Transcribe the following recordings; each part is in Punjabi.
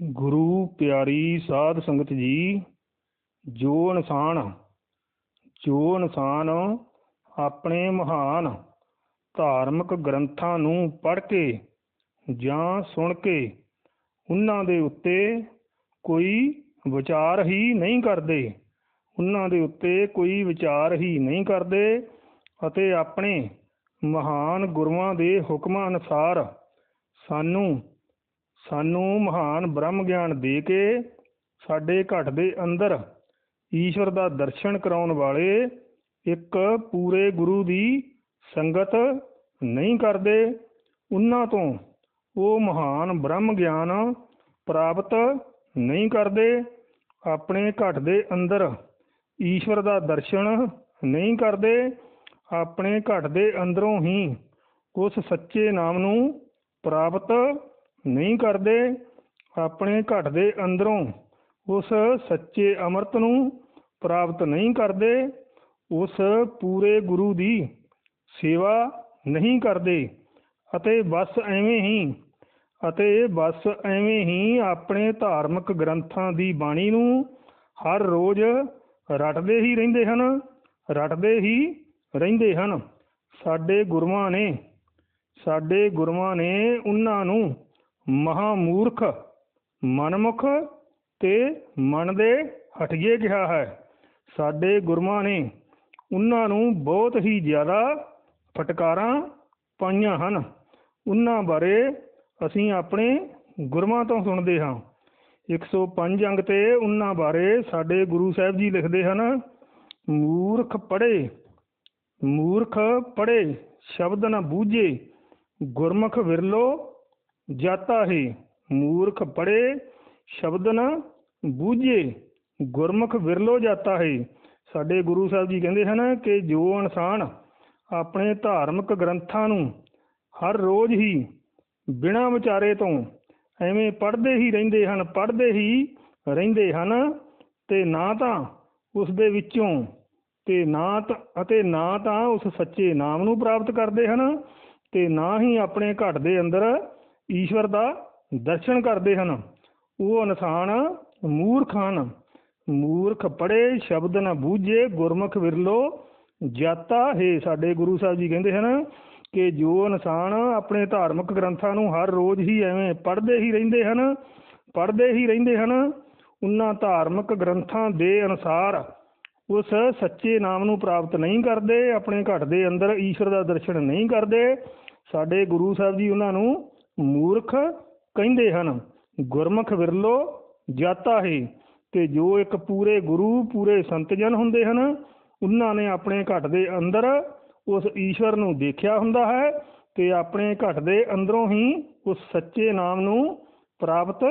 ਗੁਰੂ ਪਿਆਰੀ ਸਾਧ ਸੰਗਤ ਜੀ, ਜੋ ਇਨਸਾਨ ਜੋ ਇਨਸਾਨ ਆਪਣੇ ਮਹਾਨ ਧਾਰਮਿਕ ਗ੍ਰੰਥਾਂ ਨੂੰ ਪੜ੍ਹ ਕੇ ਜਾਂ ਸੁਣ ਕੇ ਉਹਨਾਂ ਦੇ ਉੱਤੇ ਕੋਈ ਵਿਚਾਰ ਹੀ ਨਹੀਂ ਕਰਦੇ, ਉਹਨਾਂ ਦੇ ਉੱਤੇ ਕੋਈ ਵਿਚਾਰ ਹੀ ਨਹੀਂ ਕਰਦੇ ਅਤੇ ਆਪਣੇ ਮਹਾਨ ਗੁਰੂਆਂ ਦੇ ਹੁਕਮਾਂ ਅਨੁਸਾਰ ਸਾਨੂੰ ਸਾਨੂੰ ਮਹਾਨ ਬ੍ਰਹਮ ਗਿਆਨ ਦੇ ਕੇ ਸਾਡੇ ਘਟ ਦੇ ਅੰਦਰ ਈਸ਼ਵਰ ਦਾ ਦਰਸ਼ਨ ਕਰਾਉਣ ਵਾਲੇ ਇੱਕ ਪੂਰੇ ਗੁਰੂ ਦੀ ਸੰਗਤ ਨਹੀਂ ਕਰਦੇ, ਉਹਨਾਂ ਤੋਂ ਉਹ ਮਹਾਨ ਬ੍ਰਹਮ ਗਿਆਨ ਪ੍ਰਾਪਤ ਨਹੀਂ ਕਰਦੇ, ਆਪਣੇ ਘਟ ਦੇ ਅੰਦਰ ਈਸ਼ਵਰ ਦਾ ਦਰਸ਼ਨ ਨਹੀਂ ਕਰਦੇ, ਆਪਣੇ ਘਟ ਦੇ ਅੰਦਰੋਂ ਹੀ ਉਸ ਸੱਚੇ ਨਾਮ ਨੂੰ ਪ੍ਰਾਪਤ ਨਹੀਂ ਕਰਦੇ, ਆਪਣੇ ਘਟ ਦੇ ਅੰਦਰੋਂ ਉਸ ਸੱਚੇ ਅੰਮ੍ਰਿਤ ਨੂੰ ਪ੍ਰਾਪਤ ਨਹੀਂ ਕਰਦੇ, ਉਸ ਪੂਰੇ ਗੁਰੂ ਦੀ ਸੇਵਾ ਨਹੀਂ ਕਰਦੇ, ਅਤੇ ਬਸ ਐਵੇਂ ਹੀ, ਅਤੇ ਬਸ ਐਵੇਂ ਹੀ ਆਪਣੇ ਧਾਰਮਿਕ ਗ੍ਰੰਥਾਂ ਦੀ ਬਾਣੀ ਨੂੰ ਹਰ ਰੋਜ਼ ਰਟਦੇ ਹੀ ਰਹਿੰਦੇ ਹਨ, ਰਟਦੇ ਹੀ ਰਹਿੰਦੇ ਹਨ। ਸਾਡੇ ਗੁਰੂਆਂ ਨੇ, ਸਾਡੇ ਗੁਰੂਆਂ ਨੇ ਉਹਨਾਂ ਨੂੰ ਮਹਾਮੂਰਖ, ਮਨਮੁਖ ਤੇ ਮਨ ਦੇ ਹਟੀਏ ਕਿਹਾ ਹੈ। ਸਾਡੇ ਗੁਰੂਆਂ ਨੇ ਉਹਨਾਂ ਨੂੰ ਬਹੁਤ ਹੀ ਜ਼ਿਆਦਾ ਫਟਕਾਰਾਂ ਪਾਈਆਂ ਹਨ। ਉਹਨਾਂ ਬਾਰੇ ਅਸੀਂ ਆਪਣੇ ਗੁਰੂਆਂ ਤੋਂ ਸੁਣਦੇ ਹਾਂ। 105 ਅੰਗ ਤੇ ਉਹਨਾਂ ਬਾਰੇ ਸਾਡੇ ਗੁਰੂ ਸਾਹਿਬ ਜੀ ਲਿਖਦੇ ਹਨ, ਮੂਰਖ ਪੜੇ ਮੂਰਖ ਪੜੇ ਸ਼ਬਦ ਨਾ ਬੂਝੇ, ਗੁਰਮੁਖ ਵਿਰਲੋ ਜਾਤਾ ਹੈ। ਮੂਰਖ ਪੜੇ ਸ਼ਬਦ ਨਾ ਬੂਝੇ, ਗੁਰਮੁਖ ਵਿਰਲੋ ਜਾਤਾ ਹੈ। ਸਾਡੇ ਗੁਰੂ ਸਾਹਿਬ ਜੀ ਕਹਿੰਦੇ ਹਨ ਕਿ ਜੋ ਇਨਸਾਨ ਆਪਣੇ ਧਾਰਮਿਕ ਗ੍ਰੰਥਾਂ ਨੂੰ ਹਰ ਰੋਜ਼ ਹੀ ਬਿਨਾਂ ਵਿਚਾਰੇ ਤੋਂ ਐਵੇਂ ਪੜ੍ਹਦੇ ਹੀ ਰਹਿੰਦੇ ਹਨ, ਪੜ੍ਹਦੇ ਹੀ ਰਹਿੰਦੇ ਹਨ ਤੇ ਨਾ ਤਾਂ ਉਸ ਦੇ ਵਿੱਚੋਂ ਤੇ ਨਾ ਤਾਂ, ਅਤੇ ਨਾ ਤਾਂ ਉਸ ਸੱਚੇ ਨਾਮ ਨੂੰ ਪ੍ਰਾਪਤ ਕਰਦੇ ਹਨ ਤੇ ਨਾ ਹੀ ਆਪਣੇ ਘਟ ਦੇ ਅੰਦਰ ਈਸ਼ਵਰ ਦਾ ਦਰਸ਼ਨ ਕਰਦੇ ਹਨ। ਉਹ ਇਨਸਾਨ ਮੂਰਖ ਹਨ। ਮੂਰਖ ਪੜੇ ਸ਼ਬਦ ਨਾ ਬੂਝੇ, ਗੁਰਮੁਖ ਵਿਰਲੋ ਜਾਤਾ। ਹੈ ਸਾਡੇ ਗੁਰੂ ਸਾਹਿਬ ਜੀ ਕਹਿੰਦੇ ਹਨ ਕਿ ਜੋ ਇਨਸਾਨ ਆਪਣੇ ਧਾਰਮਿਕ ਗ੍ਰੰਥਾਂ ਨੂੰ ਹਰ ਰੋਜ਼ ਹੀ ਐਵੇਂ ਪੜ੍ਹਦੇ ਹੀ ਰਹਿੰਦੇ ਹਨ, ਪੜ੍ਹਦੇ ਹੀ ਰਹਿੰਦੇ ਹਨ, ਉਹਨਾਂ ਧਾਰਮਿਕ ਗ੍ਰੰਥਾਂ ਦੇ ਅਨੁਸਾਰ ਉਸ ਸੱਚੇ ਨਾਮ ਨੂੰ ਪ੍ਰਾਪਤ ਨਹੀਂ ਕਰਦੇ, ਆਪਣੇ ਘਟ ਦੇ ਅੰਦਰ ਈਸ਼ਵਰ ਦਾ ਦਰਸ਼ਨ ਨਹੀਂ ਕਰਦੇ। ਸਾਡੇ ਗੁਰੂ ਸਾਹਿਬ ਜੀ ਉਹਨਾਂ ਨੂੰ ਮੂਰਖ ਕਹਿੰਦੇ ਹਨ, ਗੁਰਮੁਖ ਵਿਰਲੋ ਜਾਤਾ ਹੈ, ਤੇ ਜੋ ਇੱਕ ਪੂਰੇ ਗੁਰੂ, ਪੂਰੇ ਸੰਤ ਹੁੰਦੇ ਹਨ, ਉਹਨਾਂ ਨੇ ਆਪਣੇ ਘਟ ਦੇ ਅੰਦਰ ਉਸ ਈਸ਼ਵਰ ਨੂੰ ਦੇਖਿਆ ਹੁੰਦਾ ਹੈ, ਤੇ ਆਪਣੇ ਘਟ ਦੇ ਅੰਦਰੋਂ ਹੀ ਉਸ ਸੱਚੇ ਨਾਮ ਨੂੰ ਪ੍ਰਾਪਤ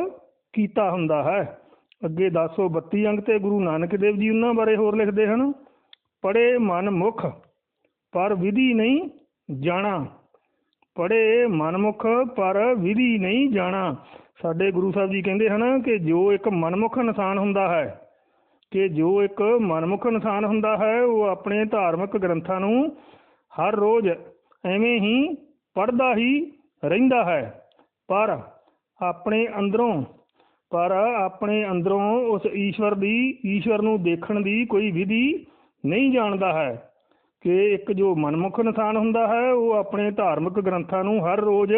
ਕੀਤਾ ਹੁੰਦਾ ਹੈ। ਅੱਗੇ 1032 ਅੰਗ ਤੇ ਗੁਰੂ ਨਾਨਕ ਦੇਵ ਜੀ ਉਹਨਾਂ ਬਾਰੇ ਹੋਰ ਲਿਖਦੇ ਹਨ, ਪੜੇ ਮਨ ਮੁਖ, ਪਰ ਵਿਧੀ ਨਹੀਂ ਜਾਣਾ। ਪੜੇ ਮਨਮੁਖ ਪਰ ਵਿਧੀ ਨਹੀਂ ਜਾਣਾ। ਸਾਡੇ ਗੁਰੂ ਸਾਹਿਬ ਜੀ ਕਹਿੰਦੇ ਹਨ ਕਿ ਜੋ ਇੱਕ ਮਨਮੁਖ ਇਨਸਾਨ ਹੁੰਦਾ ਹੈ, ਕਿ ਜੋ ਇੱਕ ਮਨਮੁਖ ਇਨਸਾਨ ਹੁੰਦਾ ਹੈ, ਉਹ ਆਪਣੇ ਧਾਰਮਿਕ ਗ੍ਰੰਥਾਂ ਨੂੰ ਹਰ ਰੋਜ਼ ਐਵੇਂ ਹੀ ਪੜ੍ਹਦਾ ਹੀ ਰਹਿੰਦਾ ਹੈ। ਪਰ ਆਪਣੇ ਅੰਦਰੋਂ, ਪਰ ਆਪਣੇ ਅੰਦਰੋਂ ਉਸ ਈਸ਼ਵਰ ਦੀ, ਈਸ਼ਵਰ ਨੂੰ ਦੇਖਣ ਦੀ ਕੋਈ ਵਿਧੀ ਨਹੀਂ ਜਾਣਦਾ ਹੈ। ਕਿ ਇੱਕ ਜੋ ਮਨਮੁਖ ਇਨਸਾਨ ਹੁੰਦਾ ਹੈ, ਉਹ ਆਪਣੇ ਧਾਰਮਿਕ ਗ੍ਰੰਥਾਂ ਨੂੰ ਹਰ ਰੋਜ਼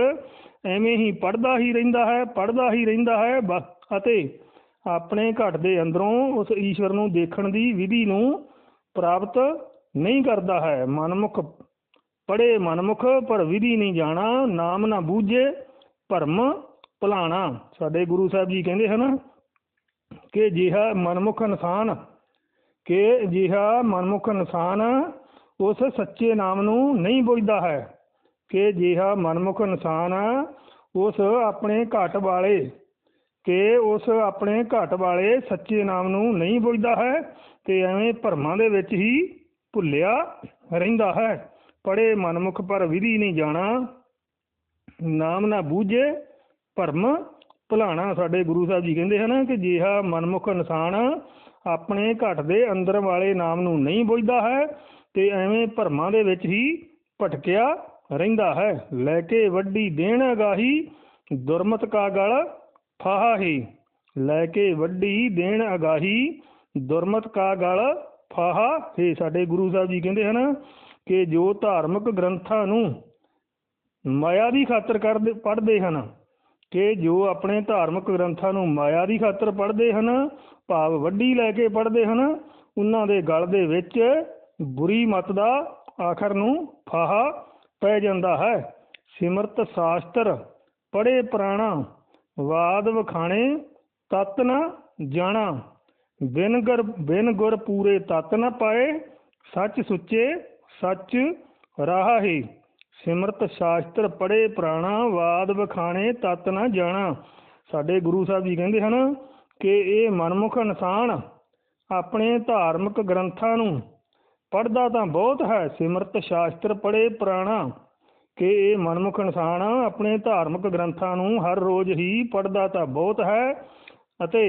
ਐਵੇਂ ਹੀ ਪੜ੍ਹਦਾ ਹੀ ਰਹਿੰਦਾ ਹੈ, ਪੜ੍ਹਦਾ ਹੀ ਰਹਿੰਦਾ ਹੈ ਬ- ਅਤੇ ਆਪਣੇ ਘਟ ਦੇ ਅੰਦਰੋਂ ਉਸ ਈਸ਼ਵਰ ਨੂੰ ਦੇਖਣ ਦੀ ਵਿਧੀ ਨੂੰ ਪ੍ਰਾਪਤ ਨਹੀਂ ਕਰਦਾ ਹੈ। ਮਨਮੁਖ ਪੜੇ ਮਨਮੁਖ, ਪਰ ਵਿਧੀ ਨਹੀਂ ਜਾਣਾ, ਨਾਮ ਨਾ ਬੂਝੇ, ਭਰਮ ਭੁਲਾਣਾ। ਸਾਡੇ ਗੁਰੂ ਸਾਹਿਬ ਜੀ ਕਹਿੰਦੇ ਹਨ ਕਿ ਜਿਹਾ ਮਨਮੁਖ ਇਨਸਾਨ, ਕਿ ਜਿਹਾ ਮਨਮੁਖ ਇਨਸਾਨ ਉਸ ਸੱਚੇ ਨਾਮ ਨੂੰ ਨਹੀਂ ਬੁੱਝਦਾ ਹੈ ਕਿ ਜਿਹਾ ਮਨਮੁਖ ਇਨਸਾਨ ਉਸ ਆਪਣੇ ਘਟ ਵਾਲੇ, ਕਿ ਉਸ ਆਪਣੇ ਘਟ ਵਾਲੇ ਸੱਚੇ ਨਾਮ ਨੂੰ ਨਹੀਂ ਬੁੱਝਦਾ ਹੈ, ਤੇ ਐਵੇਂ ਭਰਮਾਂ ਦੇ ਵਿੱਚ ਹੀ ਭੁੱਲਿਆ ਰਹਿੰਦਾ ਹੈ। ਪੜੇ ਮਨਮੁਖ ਪਰ ਵਿਧੀ ਨਹੀਂ ਜਾਣਾ, ਨਾਮ ਨਾ ਬੂਝੇ, ਭਰਮ ਭੁਲਾਣਾ ਸਾਡੇ ਗੁਰੂ ਸਾਹਿਬ ਜੀ ਕਹਿੰਦੇ ਹਨ ਕਿ ਜਿਹਾ ਮਨਮੁਖ ਇਨਸਾਨ ਆਪਣੇ ਘਟ ਦੇ ਅੰਦਰ ਵਾਲੇ ਨਾਮ ਨੂੰ ਨਹੀਂ ਬੁੱਝਦਾ ਹੈ ਤੇ ਐਵੇਂ ਭਰਮਾਂ ਦੇ ਵਿੱਚ ਹੀ ਭਟਕਿਆ ਰਹਿੰਦਾ ਹੈ। ਲੈ ਕੇ ਵੱਡੀ ਦੇਣ ਅਗਾਹੀ, ਦੁਰਮਤ ਕਾ ਗਲ ਫਾਹਾ ਹੀ ਲੈ ਕੇ ਵੱਡੀ ਦੇਣ ਅਗਾਹੀ, ਦੁਰਮਤ ਕਾ ਗਲ ਫਾਹਾ ਇਹ ਸਾਡੇ ਗੁਰੂ ਸਾਹਿਬ ਜੀ ਕਹਿੰਦੇ ਹਨ ਕਿ ਜੋ ਧਾਰਮਿਕ ਗ੍ਰੰਥਾਂ ਨੂੰ ਮਾਇਆ ਦੀ ਖਾਤਰ ਕਰਦੇ, ਪੜ੍ਹਦੇ ਹਨ, ਕਿ ਜੋ ਆਪਣੇ ਧਾਰਮਿਕ ਗ੍ਰੰਥਾਂ ਨੂੰ ਮਾਇਆ ਦੀ ਖਾਤਰ ਪੜ੍ਹਦੇ ਹਨ, ਭਾਵ ਵੱਡੀ ਲੈ ਕੇ ਪੜ੍ਹਦੇ ਹਨ, ਉਹਨਾਂ ਦੇ ਗਲ ਦੇ ਵਿੱਚ ਬੁਰੀ ਮਤ ਦਾ ਆਖਰ ਨੂੰ ਫਾਹਾ ਪੈ ਜਾਂਦਾ ਹੈ। ਸਿਮਰਤ ਸ਼ਾਸਤਰ, ਪੜ੍ਹੇ ਪੁਰਾਣਾ, ਵਾਦ ਵਖਾਣੇ, ਤਤ ਨ ਜਾਣਾ। ਬਿਨ ਗੁਰ ਬਿਨ ਗੁਰ ਪੂਰੇ ਤਤ ਨ ਪਾਏ, ਸੱਚ ਸੁੱਚੇ, ਸੱਚ ਰਾਹ। ਹੀ ਸਿਮਰਤ ਸ਼ਾਸਤਰ, ਪੜ੍ਹੇ ਪੁਰਾਣਾ, ਵਾਦ ਵਖਾਣੇ, ਤਤ ਨਾ ਜਾਣਾ। ਸਾਡੇ ਗੁਰੂ ਸਾਹਿਬ ਜੀ ਕਹਿੰਦੇ ਹਨ ਕਿ ਇਹ ਮਨਮੁਖ ਇਨਸਾਨ ਆਪਣੇ ਧਾਰਮਿਕ ਗ੍ਰੰਥਾਂ ਨੂੰ ਪੜ੍ਹਦਾ ਤਾਂ ਬਹੁਤ ਹੈ, ਸਿਮਰਤ ਸ਼ਾਸਤਰ ਪੜ੍ਹੇ ਪੁਰਾਣਾ। ਕਿ ਇਹ ਮਨਮੁਖ ਇਨਸਾਨ ਆਪਣੇ ਧਾਰਮਿਕ ਗ੍ਰੰਥਾਂ ਨੂੰ ਹਰ ਰੋਜ਼ ਹੀ ਪੜ੍ਹਦਾ ਤਾਂ ਬਹੁਤ ਹੈ ਅਤੇ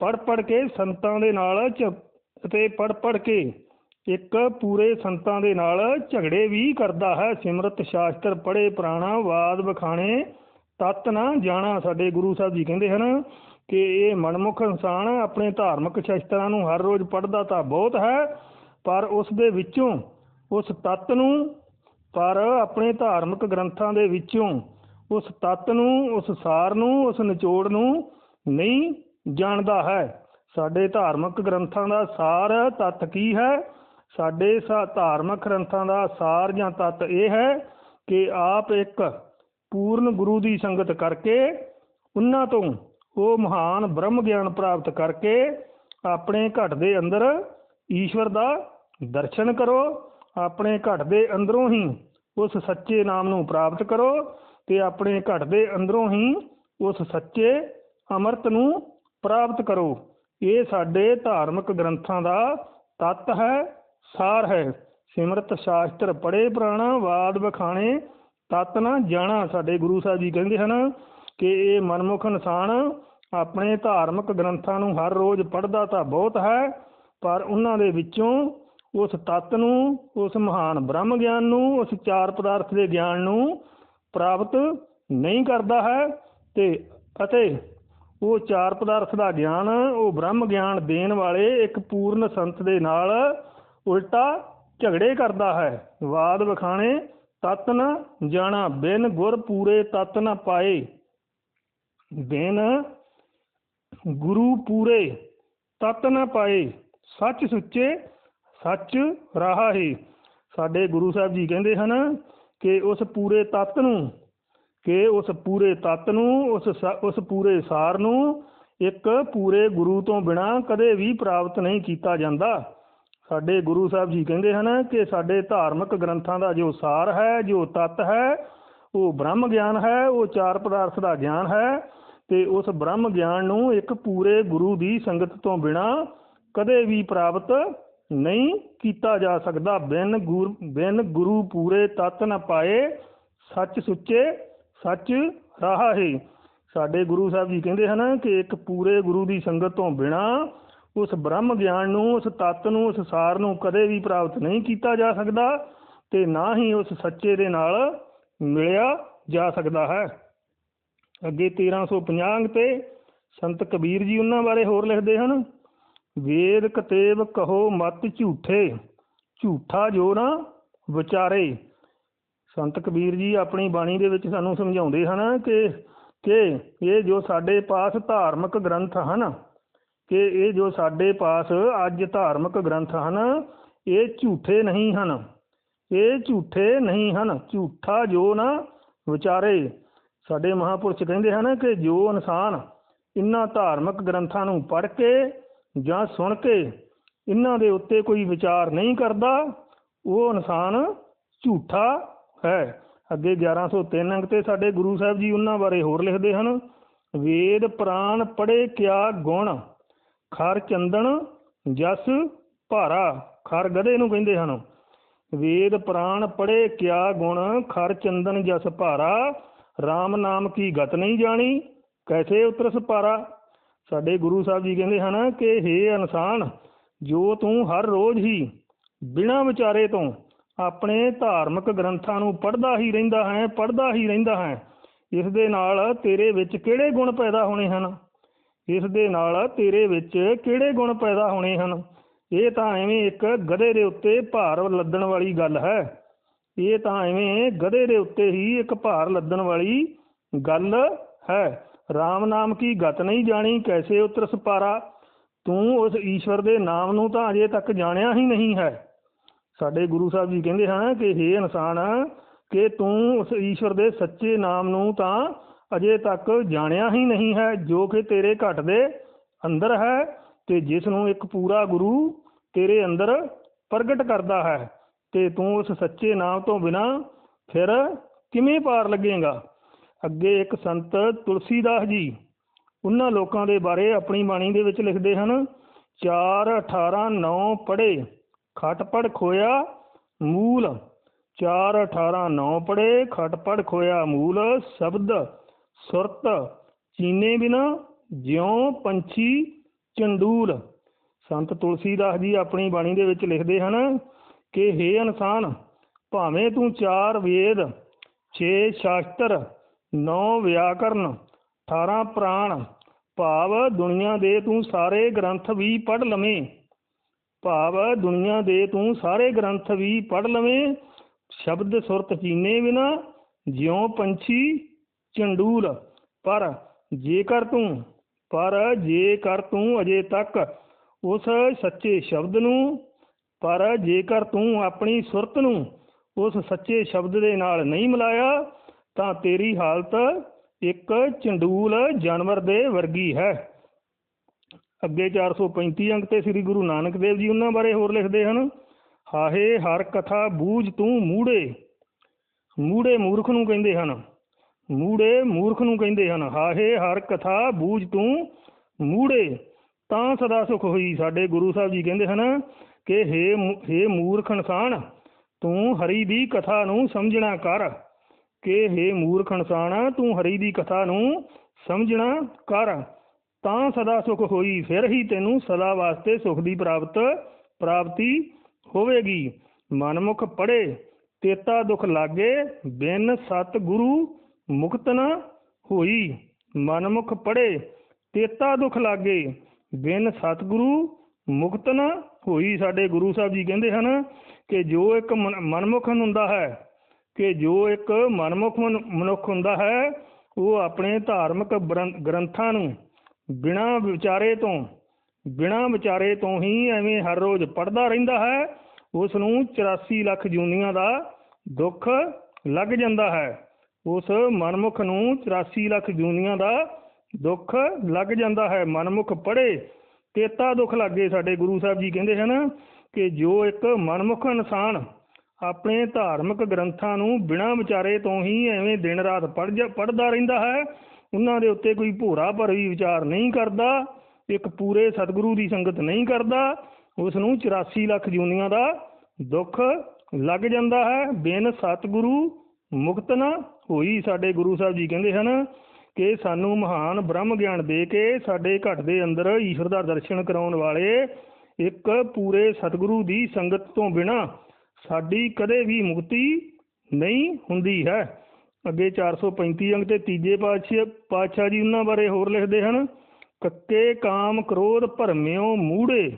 ਪੜ੍ਹ ਪੜ੍ਹ ਕੇ ਸੰਤਾਂ ਦੇ ਨਾਲ ਅਤੇ ਪੜ੍ਹ ਪੜ੍ਹ ਕੇ ਇੱਕ ਪੂਰੇ ਸੰਤਾਂ ਦੇ ਨਾਲ ਝਗੜੇ ਵੀ ਕਰਦਾ ਹੈ। ਸਿਮਰਤ ਸ਼ਾਸਤਰ ਪੜ੍ਹੇ ਪੁਰਾਣਾ ਵਾਦ ਵਖਾਣੇ ਤਤ ਨਾ ਜਾਣਾ, ਸਾਡੇ ਗੁਰੂ ਸਾਹਿਬ ਜੀ ਕਹਿੰਦੇ ਹਨ ਕਿ ਇਹ ਮਨਮੁਖ ਇਨਸਾਨ ਆਪਣੇ ਧਾਰਮਿਕ ਸ਼ਾਸਤਰਾਂ ਨੂੰ ਹਰ ਰੋਜ਼ ਪੜ੍ਹਦਾ ਤਾਂ ਬਹੁਤ ਹੈ ਪਰ ਉਸ ਦੇ ਵਿੱਚੋਂ, ਉਸ ਤੱਤ ਨੂੰ, ਪਰ ਆਪਣੇ ਧਾਰਮਿਕ ਗ੍ਰੰਥਾਂ ਦੇ ਵਿੱਚੋਂ, ਉਸ ਤੱਤ ਨੂੰ, ਉਸ ਸਾਰ ਨੂੰ, ਉਸ ਨਿਚੋੜ ਨੂੰ ਨਹੀਂ ਜਾਣਦਾ ਹੈ। ਸਾਡੇ ਧਾਰਮਿਕ ਗ੍ਰੰਥਾਂ ਦਾ ਸਾਰ ਤੱਤ ਕੀ ਹੈ? ਸਾਡੇ ਸਾ, ਧਾਰਮਿਕ ਗ੍ਰੰਥਾਂ ਦਾ ਸਾਰ ਜਾਂ ਤੱਤ ਇਹ ਹੈ ਕਿ ਆਪ ਇੱਕ ਪੂਰਨ ਗੁਰੂ ਦੀ ਸੰਗਤ ਕਰਕੇ, ਉਹਨਾਂ ਤੋਂ ਉਹ ਮਹਾਨ ਬ੍ਰਹਮ ਗਿਆਨ ਪ੍ਰਾਪਤ ਕਰਕੇ ਆਪਣੇ ਘਟ ਦੇ ਅੰਦਰ ਈਸ਼ਵਰ ਦਾ ਦਰਸ਼ਨ ਕਰੋ, ਆਪਣੇ ਘਟ ਦੇ ਅੰਦਰੋਂ ਹੀ ਉਸ ਸੱਚੇ ਨਾਮ ਨੂੰ ਪ੍ਰਾਪਤ ਕਰੋ ਤੇ ਆਪਣੇ ਘਟ ਦੇ ਅੰਦਰੋਂ ਹੀ ਉਸ ਸੱਚੇ ਅੰਮ੍ਰਿਤ ਨੂੰ ਪ੍ਰਾਪਤ ਕਰੋ। ਇਹ ਸਾਡੇ ਧਾਰਮਿਕ ਗ੍ਰੰਥਾਂ ਦਾ ਤੱਤ ਹੈ, ਸਾਰ ਹੈ। ਸਿਮਰਤ ਸ਼ਾਸਤਰ ਪੜੇ ਪੁਰਾਣਾ, ਵਾਦ ਵਖਾਣੇ, ਤਤ ਨਾ ਜਾਣਾ, ਸਾਡੇ ਗੁਰੂ ਸਾਹਿਬ ਜੀ ਕਹਿੰਦੇ ਹਨ ਕਿ ਇਹ ਮਨਮੁਖ ਇਨਸਾਨ ਆਪਣੇ ਧਾਰਮਿਕ ਗ੍ਰੰਥਾਂ ਨੂੰ ਹਰ ਰੋਜ਼ ਪੜ੍ਹਦਾ ਤਾਂ ਬਹੁਤ ਹੈ, ਪਰ ਉਹਨਾਂ ਦੇ ਵਿੱਚੋਂ ਉਸ ਤੱਤ ਨੂੰ, ਉਸ ਮਹਾਨ ਬ੍ਰਹਮ ਗਿਆਨ ਨੂੰ, ਉਸ ਚਾਰ ਪਦਾਰਥ ਦੇ ਗਿਆਨ ਨੂੰ ਪ੍ਰਾਪਤ ਨਹੀਂ ਕਰਦਾ ਹੈ ਤੇ, ਅਤੇ ਉਹ ਚਾਰ ਪਦਾਰਥ ਦਾ ਗਿਆਨ, ਉਹ ਬ੍ਰਹਮ ਗਿਆਨ ਦੇਣ ਵਾਲੇ ਇੱਕ ਪੂਰਨ ਸੰਤ ਦੇ ਨਾਲ ਉਲਟਾ ਝਗੜੇ ਕਰਦਾ ਹੈ। ਵਾਦ ਵਿਖਾਣੇ, ਤਤ ਨ ਜਾਣਾ, ਬਿਨ ਗੁਰ ਪੂਰੇ ਤਤ ਨ ਪਾਏ, ਬਿਨ ਗੁਰੂ ਪੂਰੇ ਤਤ ਨ ਪਾਏ, ਸੱਚ ਸੁੱਚੇ ਸੱਚ ਰਾਹ ਹੀ। ਸਾਡੇ ਗੁਰੂ ਸਾਹਿਬ ਜੀ ਕਹਿੰਦੇ ਹਨ ਕਿ ਉਸ ਪੂਰੇ ਤਤ ਨੂੰ, ਕਿ ਉਸ ਪੂਰੇ ਤਤ ਨੂੰ, ਉਸ ਸ- ਉਸ ਪੂਰੇ ਸਾਰ ਨੂੰ ਇੱਕ ਪੂਰੇ ਗੁਰੂ ਤੋਂ ਬਿਨਾ ਕਦੇ ਵੀ ਪ੍ਰਾਪਤ ਨਹੀਂ ਕੀਤਾ ਜਾਂਦਾ। ਸਾਡੇ ਗੁਰੂ ਸਾਹਿਬ ਜੀ ਕਹਿੰਦੇ ਹਨ ਕਿ ਸਾਡੇ ਧਾਰਮਿਕ ਗ੍ਰੰਥਾਂ ਦਾ ਜੋ ਸਾਰ ਹੈ, ਜੋ ਤਤ ਹੈ, ਉਹ ਬ੍ਰਹਮ ਗਿਆਨ ਹੈ, ਉਹ ਚਾਰ ਪਦਾਰਥ ਦਾ ਗਿਆਨ ਹੈ ਤੇ ਉਸ ਬ੍ਰਹਮ ਗਿਆਨ ਨੂੰ ਇੱਕ ਪੂਰੇ ਗੁਰੂ ਦੀ ਸੰਗਤ ਤੋਂ ਬਿਨਾ ਕਦੇ ਵੀ ਪ੍ਰਾਪਤ ਨਹੀਂ ਕੀਤਾ ਜਾ ਸਕਦਾ। ਬਿਨ ਗੁਰ, ਬਿਨ ਗੁਰੂ ਪੂਰੇ ਤਤ ਨਾ ਪਾਏ, ਸੱਚ ਸੁੱਚੇ, ਸੱਚ ਰਾਹ। ਹੈ ਸਾਡੇ ਗੁਰੂ ਸਾਹਿਬ ਜੀ ਕਹਿੰਦੇ ਹਨ ਕਿ ਇੱਕ ਪੂਰੇ ਗੁਰੂ ਦੀ ਸੰਗਤ ਤੋਂ ਬਿਨਾ ਉਸ ਬ੍ਰਹਮ ਗਿਆਨ ਨੂੰ, ਉਸ ਤੱਤ ਨੂੰ, ਉਸ ਸਾਰ ਨੂੰ ਕਦੇ ਵੀ ਪ੍ਰਾਪਤ ਨਹੀਂ ਕੀਤਾ ਜਾ ਸਕਦਾ ਤੇ ਨਾ ਹੀ ਉਸ ਸੱਚੇ ਦੇ ਨਾਲ ਮਿਲਿਆ ਜਾ ਸਕਦਾ ਹੈ। ਅੱਗੇ 1350 ਤੇ ਸੰਤ ਕਬੀਰ ਜੀ ਉਹਨਾਂ ਬਾਰੇ ਹੋਰ ਲਿਖਦੇ ਹਨ। ਵੇਦ ਕਤੇਬ ਕਹੋ ਮਤ ਝੂਠੇ, ਝੂਠਾ ਜੋ ਨਾ ਵਿਚਾਰੇ। ਸੰਤ ਕਬੀਰ ਜੀ ਆਪਣੀ ਬਾਣੀ ਦੇ ਵਿੱਚ ਸਾਨੂੰ ਸਮਝਾਉਂਦੇ ਹਨ ਕਿ ਕਿ ਇਹ ਜੋ ਸਾਡੇ ਪਾਸ ਧਾਰਮਿਕ ਗ੍ਰੰਥ ਹਨ, ਕਿ ਇਹ ਜੋ ਸਾਡੇ ਪਾਸ ਅੱਜ ਧਾਰਮਿਕ ਗ੍ਰੰਥ ਹਨ, ਇਹ ਝੂਠੇ ਨਹੀਂ ਹਨ। ਇਹ ਝੂਠੇ ਨਹੀਂ ਹਨ, ਝੂਠਾ ਜੋ ਨਾ ਵਿਚਾਰੇ। ਸਾਡੇ ਮਹਾਪੁਰਸ਼ ਕਹਿੰਦੇ ਹਨ ਕਿ ਜੋ ਇਨਸਾਨ ਇਹਨਾਂ ਧਾਰਮਿਕ ਗ੍ਰੰਥਾਂ ਨੂੰ ਪੜ੍ਹ ਕੇ ਜਾਂ ਸੁਣ ਕੇ ਇਹਨਾਂ ਦੇ ਉੱਤੇ ਕੋਈ ਵਿਚਾਰ ਨਹੀਂ ਕਰਦਾ, ਉਹ ਇਨਸਾਨ ਝੂਠਾ ਹੈ। ਅੱਗੇ 1103 ਅੰਕ ਤੇ ਸਾਡੇ ਗੁਰੂ ਸਾਹਿਬ ਜੀ ਉਹਨਾਂ ਬਾਰੇ ਹੋਰ ਲਿਖਦੇ ਹਨ, ਵੇਦ ਪ੍ਰਾਨ ਪੜੇ ਕਿਆ ਗੁਣ, ਖਰ ਚੰਦਨ ਜਸ ਭਾਰਾ। ਖਰ ਗਧੇ ਨੂੰ ਕਹਿੰਦੇ ਹਨ। ਵੇਦ ਪ੍ਰਾਨ ਪੜੇ ਕਿਆ ਗੁਣ, ਖਰ ਚੰਦਨ ਜਸ ਭਾਰਾ RAM ਨਾਮ ਕੀ ਗਤ ਨਹੀਂ ਜਾਣੀ, ਕੈਸੇ ਉਤਰਸ ਭਾਰਾ? ਸਾਡੇ ਗੁਰੂ ਸਾਹਿਬ ਜੀ ਕਹਿੰਦੇ ਹਨ ਕਿ हे ਇਨਸਾਨ, ਜੋ ਤੂੰ ਹਰ ਰੋਜ਼ ਹੀ ਬਿਨਾਂ ਵਿਚਾਰੇ ਤੋਂ ਆਪਣੇ ਧਾਰਮਿਕ ਗ੍ਰੰਥਾਂ ਨੂੰ ਪੜ੍ਹਦਾ ਹੀ ਰਹਿੰਦਾ ਹੈ, ਪੜ੍ਹਦਾ ਹੀ ਰਹਿੰਦਾ ਹੈ, ਇਸ ਦੇ ਨਾਲ ਤੇਰੇ ਵਿੱਚ ਕਿਹੜੇ ਗੁਣ ਪੈਦਾ ਹੋਣੇ ਹਨ? ਇਸ ਦੇ ਨਾਲ ਤੇਰੇ ਵਿੱਚ ਕਿਹੜੇ ਗੁਣ ਪੈਦਾ ਹੋਣੇ ਹਨ? ਇਹ ਤਾਂ ਐਵੇਂ ਇੱਕ ਗਧੇ ਦੇ ਉੱਤੇ ਭਾਰ ਲੱਦਣ ਵਾਲੀ ਗੱਲ ਹੈ। ਇਹ ਤਾਂ ਐਵੇਂ ਗਧੇ ਦੇ ਉੱਤੇ ਹੀ ਇੱਕ ਭਾਰ ਲੱਦਣ ਵਾਲੀ ਗੱਲ ਹੈ। RAM ਨਾਮ ਕੀ ਗਤ ਨਹੀਂ ਜਾਣੀ, ਕੈਸੇ ਉਤਰ ਸਪਾਰਾ ਤੂੰ ਉਸ ਈਸ਼ਵਰ ਦੇ ਨਾਮ ਨੂੰ ਤਾਂ ਅਜੇ ਤੱਕ ਜਾਣਿਆ ਹੀ ਨਹੀਂ ਹੈ। ਸਾਡੇ ਗੁਰੂ ਸਾਹਿਬ ਜੀ ਕਹਿੰਦੇ ਹਨ ਕਿ हे ਇਨਸਾਨ, ਕਿ ਤੂੰ ਉਸ ਈਸ਼ਵਰ ਦੇ ਸੱਚੇ ਨਾਮ ਨੂੰ ਤਾਂ ਅਜੇ ਤੱਕ ਜਾਣਿਆ ਹੀ ਨਹੀਂ ਹੈ, ਜੋ ਕਿ ਤੇਰੇ ਘਟ ਦੇ ਅੰਦਰ ਹੈ ਤੇ ਜਿਸ ਨੂੰ ਇੱਕ ਪੂਰਾ ਗੁਰੂ ਤੇਰੇ ਅੰਦਰ ਪ੍ਰਗਟ ਕਰਦਾ ਹੈ। ਤੇ ਤੂੰ ਉਸ ਸੱਚੇ ਨਾਮ ਤੋਂ ਬਿਨਾ ਫਿਰ ਕਿਵੇਂ ਪਾਰ ਲੱਗੇਗਾ? ਅੱਗੇ ਇੱਕ ਸੰਤ ਤੁਲਸੀਦਾਸ ਜੀ, ਉਹਨਾਂ ਲੋਕਾਂ ਦੇ ਬਾਰੇ ਆਪਣੀ ਬਾਣੀ ਦੇ ਵਿੱਚ ਲਿਖਦੇ ਹਨ 4 18 9 ਪੜੇ ਖਟ ਪੜ ਖੋਇਆ ਮੂਲ 4 18 9 ਪੜੇ ਖਟ ਖੋਇਆ ਮੂਲ, ਸ਼ਬਦ, ਸੁਰਤ, ਚੀਨੇ ਬਿਨਾ ਜਿਉ ਪੰਛੀ ਚੰਡੂਲ। ਸੰਤ ਤੁਲਸੀਦਾਸ ਜੀ ਆਪਣੀ ਬਾਣੀ ਦੇ ਵਿੱਚ ਲਿਖਦੇ ਹਨ ਕਿ हे ਇਨਸਾਨ, ਭਾਵੇਂ ਤੂੰ ਚਾਰ ਵੇਦ, ਛੇ ਸ਼ਾਸਤਰ 9 ਵਿਆਕਰਨ 18 ਪ੍ਰਾਣ, ਭਾਵ ਦੁਨੀਆ ਦੇ ਤੂੰ ਸਾਰੇ ਗ੍ਰੰਥ ਵੀ ਪੜ੍ਹ ਲਵੇਂ। ਭਾਵ ਦੁਨੀਆ ਦੇ ਤੂੰ ਸਾਰੇ ਗ੍ਰੰਥ ਵੀ ਪੜ੍ਹ ਲਵੇਂ। ਸ਼ਬਦ ਸੁਰਤ ਚੀਨੇ ਬਿਨਾ ਜਿਉ ਪੰਛੀ ਚੰਡੂਲ ਪਰ ਜੇਕਰ ਤੂੰ, ਪਰ ਜੇਕਰ ਤੂੰ ਅਜੇ ਤੱਕ ਉਸ ਸੱਚੇ ਸ਼ਬਦ ਨੂੰ, ਪਰ ਜੇਕਰ ਤੂੰ ਆਪਣੀ ਸੁਰਤ ਨੂੰ ਉਸ ਸੱਚੇ ਸ਼ਬਦ ਦੇ ਨਾਲ ਨਹੀਂ ਮਿਲਾਇਆ ਤਾਂ ਤੇਰੀ ਹਾਲਤ ਇੱਕ ਚੰਡੂਲ ਜਾਨਵਰ ਦੇ ਵਰਗੀ ਹੈ। ਅੱਗੇ 435 ਅੰਕ ਤੇ ਸ੍ਰੀ ਗੁਰੂ ਨਾਨਕ ਦੇਵ ਜੀ ਉਹਨਾਂ ਬਾਰੇ ਹੋਰ ਲਿਖਦੇ ਹਨ ਹਾਹੇ ਹਰ ਕਥਾ ਬੂਝ ਤੂੰ ਮੂੜੇ। ਮੂੜੇ ਮੂਰਖ ਨੂੰ ਕਹਿੰਦੇ ਹਨ, ਮੂੜੇ ਮੂਰਖ ਨੂੰ ਕਹਿੰਦੇ ਹਨ ਹਾਹੇ ਹਰ ਕਥਾ ਬੂਝ ਤੂੰ ਮੂੜੇ। ਤਾਂ ਸਦਾ ਸੁਖ ਹੋਈ ਸਾਡੇ ਗੁਰੂ ਸਾਹਿਬ ਜੀ ਕਹਿੰਦੇ ਹਨ ਕਿ ਹੇ ਹੇ ਮੂਰਖ ਇਨਸਾਨ, ਤੂੰ ਹਰੀ ਦੀ ਕਥਾ ਨੂੰ ਸਮਝਣਾ ਕਰ। ਕਿ, ਹੇ ਮੂਰਖ ਇਨਸਾਨ, ਤੂੰ ਹਰੀ ਦੀ ਕਥਾ ਨੂੰ ਸਮਝਣਾ ਕਰ। ਤਾਂ ਸਦਾ ਸੁਖ ਹੋਈ, ਫਿਰ ਹੀ ਤੈਨੂੰ ਸਦਾ ਵਾਸਤੇ ਸੁਖ ਦੀ ਪ੍ਰਾਪਤ, ਪ੍ਰਾਪਤੀ ਹੋਵੇਗੀ। ਮਨਮੁਖ ਪੜੇ ਤੇਤਾ ਦੁਖ ਲਾਗੇ, ਬਿਨ ਸਤ ਗੁਰੂ ਮੁਕਤ ਨਾ ਹੋਈ। ਮਨਮੁਖ ਪੜੇ ਤੇਤਾ ਦੁਖ ਲਾਗੇ, ਬਿਨ ਸਤਿਗੁਰੂ ਮੁਕਤ ਨਾ ਹੋਈ। ਸਾਡੇ ਗੁਰੂ ਸਾਹਿਬ ਜੀ ਕਹਿੰਦੇ ਹਨ ਕਿ ਜੋ ਇੱਕ ਮਨ- ਮਨਮੁਖ ਹੁੰਦਾ ਹੈ ਕਿ ਜੋ ਇੱਕ ਮਨਮੁਖ ਮਨ- ਮਨੁੱਖ ਹੁੰਦਾ ਹੈ, ਉਹ ਆਪਣੇ ਧਾਰਮਿਕ ਬਰਨ- ਗ੍ਰੰਥਾਂ ਨੂੰ ਬਿਨਾਂ ਵਿਚਾਰੇ ਤੋਂ, ਬਿਨਾਂ ਵਿਚਾਰੇ ਤੋਂ ਹੀ ਐਵੇਂ ਹਰ ਰੋਜ਼ ਪੜਦਾ ਰਹਿੰਦਾ ਹੈ, ਉਸ ਨੂੰ 84 ਲੱਖ ਜੂਨੀਆਂ ਦਾ ਦੁੱਖ ਲੱਗ ਜਾਂਦਾ ਹੈ। ਉਸ ਮਨਮੁਖ ਨੂੰ 84 ਲੱਖ ਜੂਨੀਆਂ ਦਾ ਦੁੱਖ ਲੱਗ ਜਾਂਦਾ ਹੈ। ਮਨਮੁਖ ਪੜੇ ਤੇਤਾ ਦੁੱਖ ਲੱਗੇ, ਸਾਡੇ ਗੁਰੂ ਸਾਹਿਬ ਜੀ ਕਹਿੰਦੇ ਹਨ ਕਿ ਜੋ ਇੱਕ ਮਨਮੁਖ ਇਨਸਾਨ ਆਪਣੇ ਧਾਰਮਿਕ ਗ੍ਰੰਥਾਂ ਨੂੰ ਬਿਨਾਂ ਵਿਚਾਰੇ ਤੋਂ ਹੀ ਐਵੇਂ ਦਿਨ ਰਾਤ ਪੜ੍ਹ ਪੜ੍ਹਦਾ ਰਹਿੰਦਾ ਹੈ, ਉਹਨਾਂ ਦੇ ਉੱਤੇ ਕੋਈ ਭੋਰਾ ਭਰੀ ਵਿਚਾਰ ਨਹੀਂ ਕਰਦਾ, ਇੱਕ ਪੂਰੇ ਸਤਿਗੁਰੂ ਦੀ ਸੰਗਤ ਨਹੀਂ ਕਰਦਾ ਉਸ ਨੂੰ 84 ਲੱਖ ਜੂਨੀਆਂ ਦਾ ਦੁੱਖ ਲੱਗ ਜਾਂਦਾ ਹੈ। ਬਿਨ ਸਤਿਗੁਰੂ ਮੁਕਤ ਨਾ ਹੋਈ ਸਾਡੇ ਗੁਰੂ ਸਾਹਿਬ ਜੀ ਕਹਿੰਦੇ ਹਨ ਕਿ ਸਾਨੂੰ ਮਹਾਨ ਬ੍ਰਹਮ ਗਿਆਨ ਦੇ ਕੇ ਸਾਡੇ ਘਟ ਦੇ ਅੰਦਰ ਈਸ਼ਵਰ ਦਾ ਦਰਸ਼ਨ ਕਰਾਉਣ ਵਾਲੇ ਇੱਕ ਪੂਰੇ ਸਤਿਗੁਰੂ ਦੀ ਸੰਗਤ ਤੋਂ ਬਿਨਾ ਸਾਡੀ ਕਦੇ ਵੀ ਮੁਕਤੀ ਨਹੀਂ ਹੁੰਦੀ ਹੈ। ਅੱਗੇ 435 ਅੰਕ ਤੇ ਤੀਜੇ ਪਾਤਸ਼ਾਹ ਪਾਤਸ਼ਾਹ ਜੀ ਉਹਨਾਂ ਬਾਰੇ ਹੋਰ ਲਿਖਦੇ ਹਨ, ਕੱਕੇ ਕਾਮ ਕ੍ਰੋਧ ਭਰਮਿਓ ਮੂੜੇ।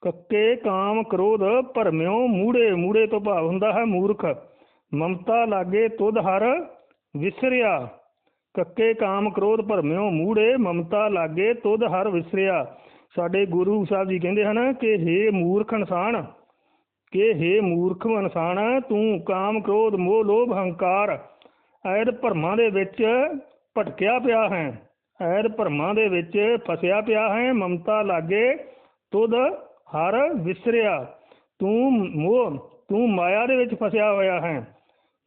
ਕੱਕੇ ਕਾਮ ਕ੍ਰੋਧ ਭਰਮਿਓ ਮੂੜੇ। ਮੂੜੇ ਤੋਂ ਭਾਵ ਹੁੰਦਾ ਹੈ ਮੂਰਖ। ਮਮਤਾ ਲਾਗੇ ਤੁਧ ਹਰ ਵਿਸਰਿਆ। ਕੱਕੇ ਕਾਮ ਕ੍ਰੋਧ ਭਰਮਿਓ ਮੂੜੇ, ਮਮਤਾ ਲਾਗੇ ਤੁਧ ਹਰ ਵਿਸਰਿਆ। ਸਾਡੇ ਗੁਰੂ ਸਾਹਿਬ ਜੀ ਕਹਿੰਦੇ ਹਨ ਕਿ हे ਮੂਰਖ ਇਨਸਾਨ ਕਿ हे ਮੂਰਖ ਇਨਸਾਨ, ਤੂੰ ਕਾਮ ਕ੍ਰੋਧ, ਮੋਹ, ਲੋਭ, ਹੰਕਾਰ ਐਦ ਭਰਮਾਂ ਦੇ ਵਿੱਚ ਭਟਕਿਆ ਪਿਆ ਹੈ। ਐਦ ਭਰਮਾਂ ਦੇ ਵਿੱਚ ਫਸਿਆ ਪਿਆ ਹੈ। ਮਮਤਾ ਲਾਗੇ ਤੁਧ ਹਰ ਵਿਸਰਿਆ। ਤੂੰ ਮੋਹ, ਤੂੰ ਮਾਇਆ ਦੇ ਵਿੱਚ ਫਸਿਆ ਹੋਇਆ ਹੈ।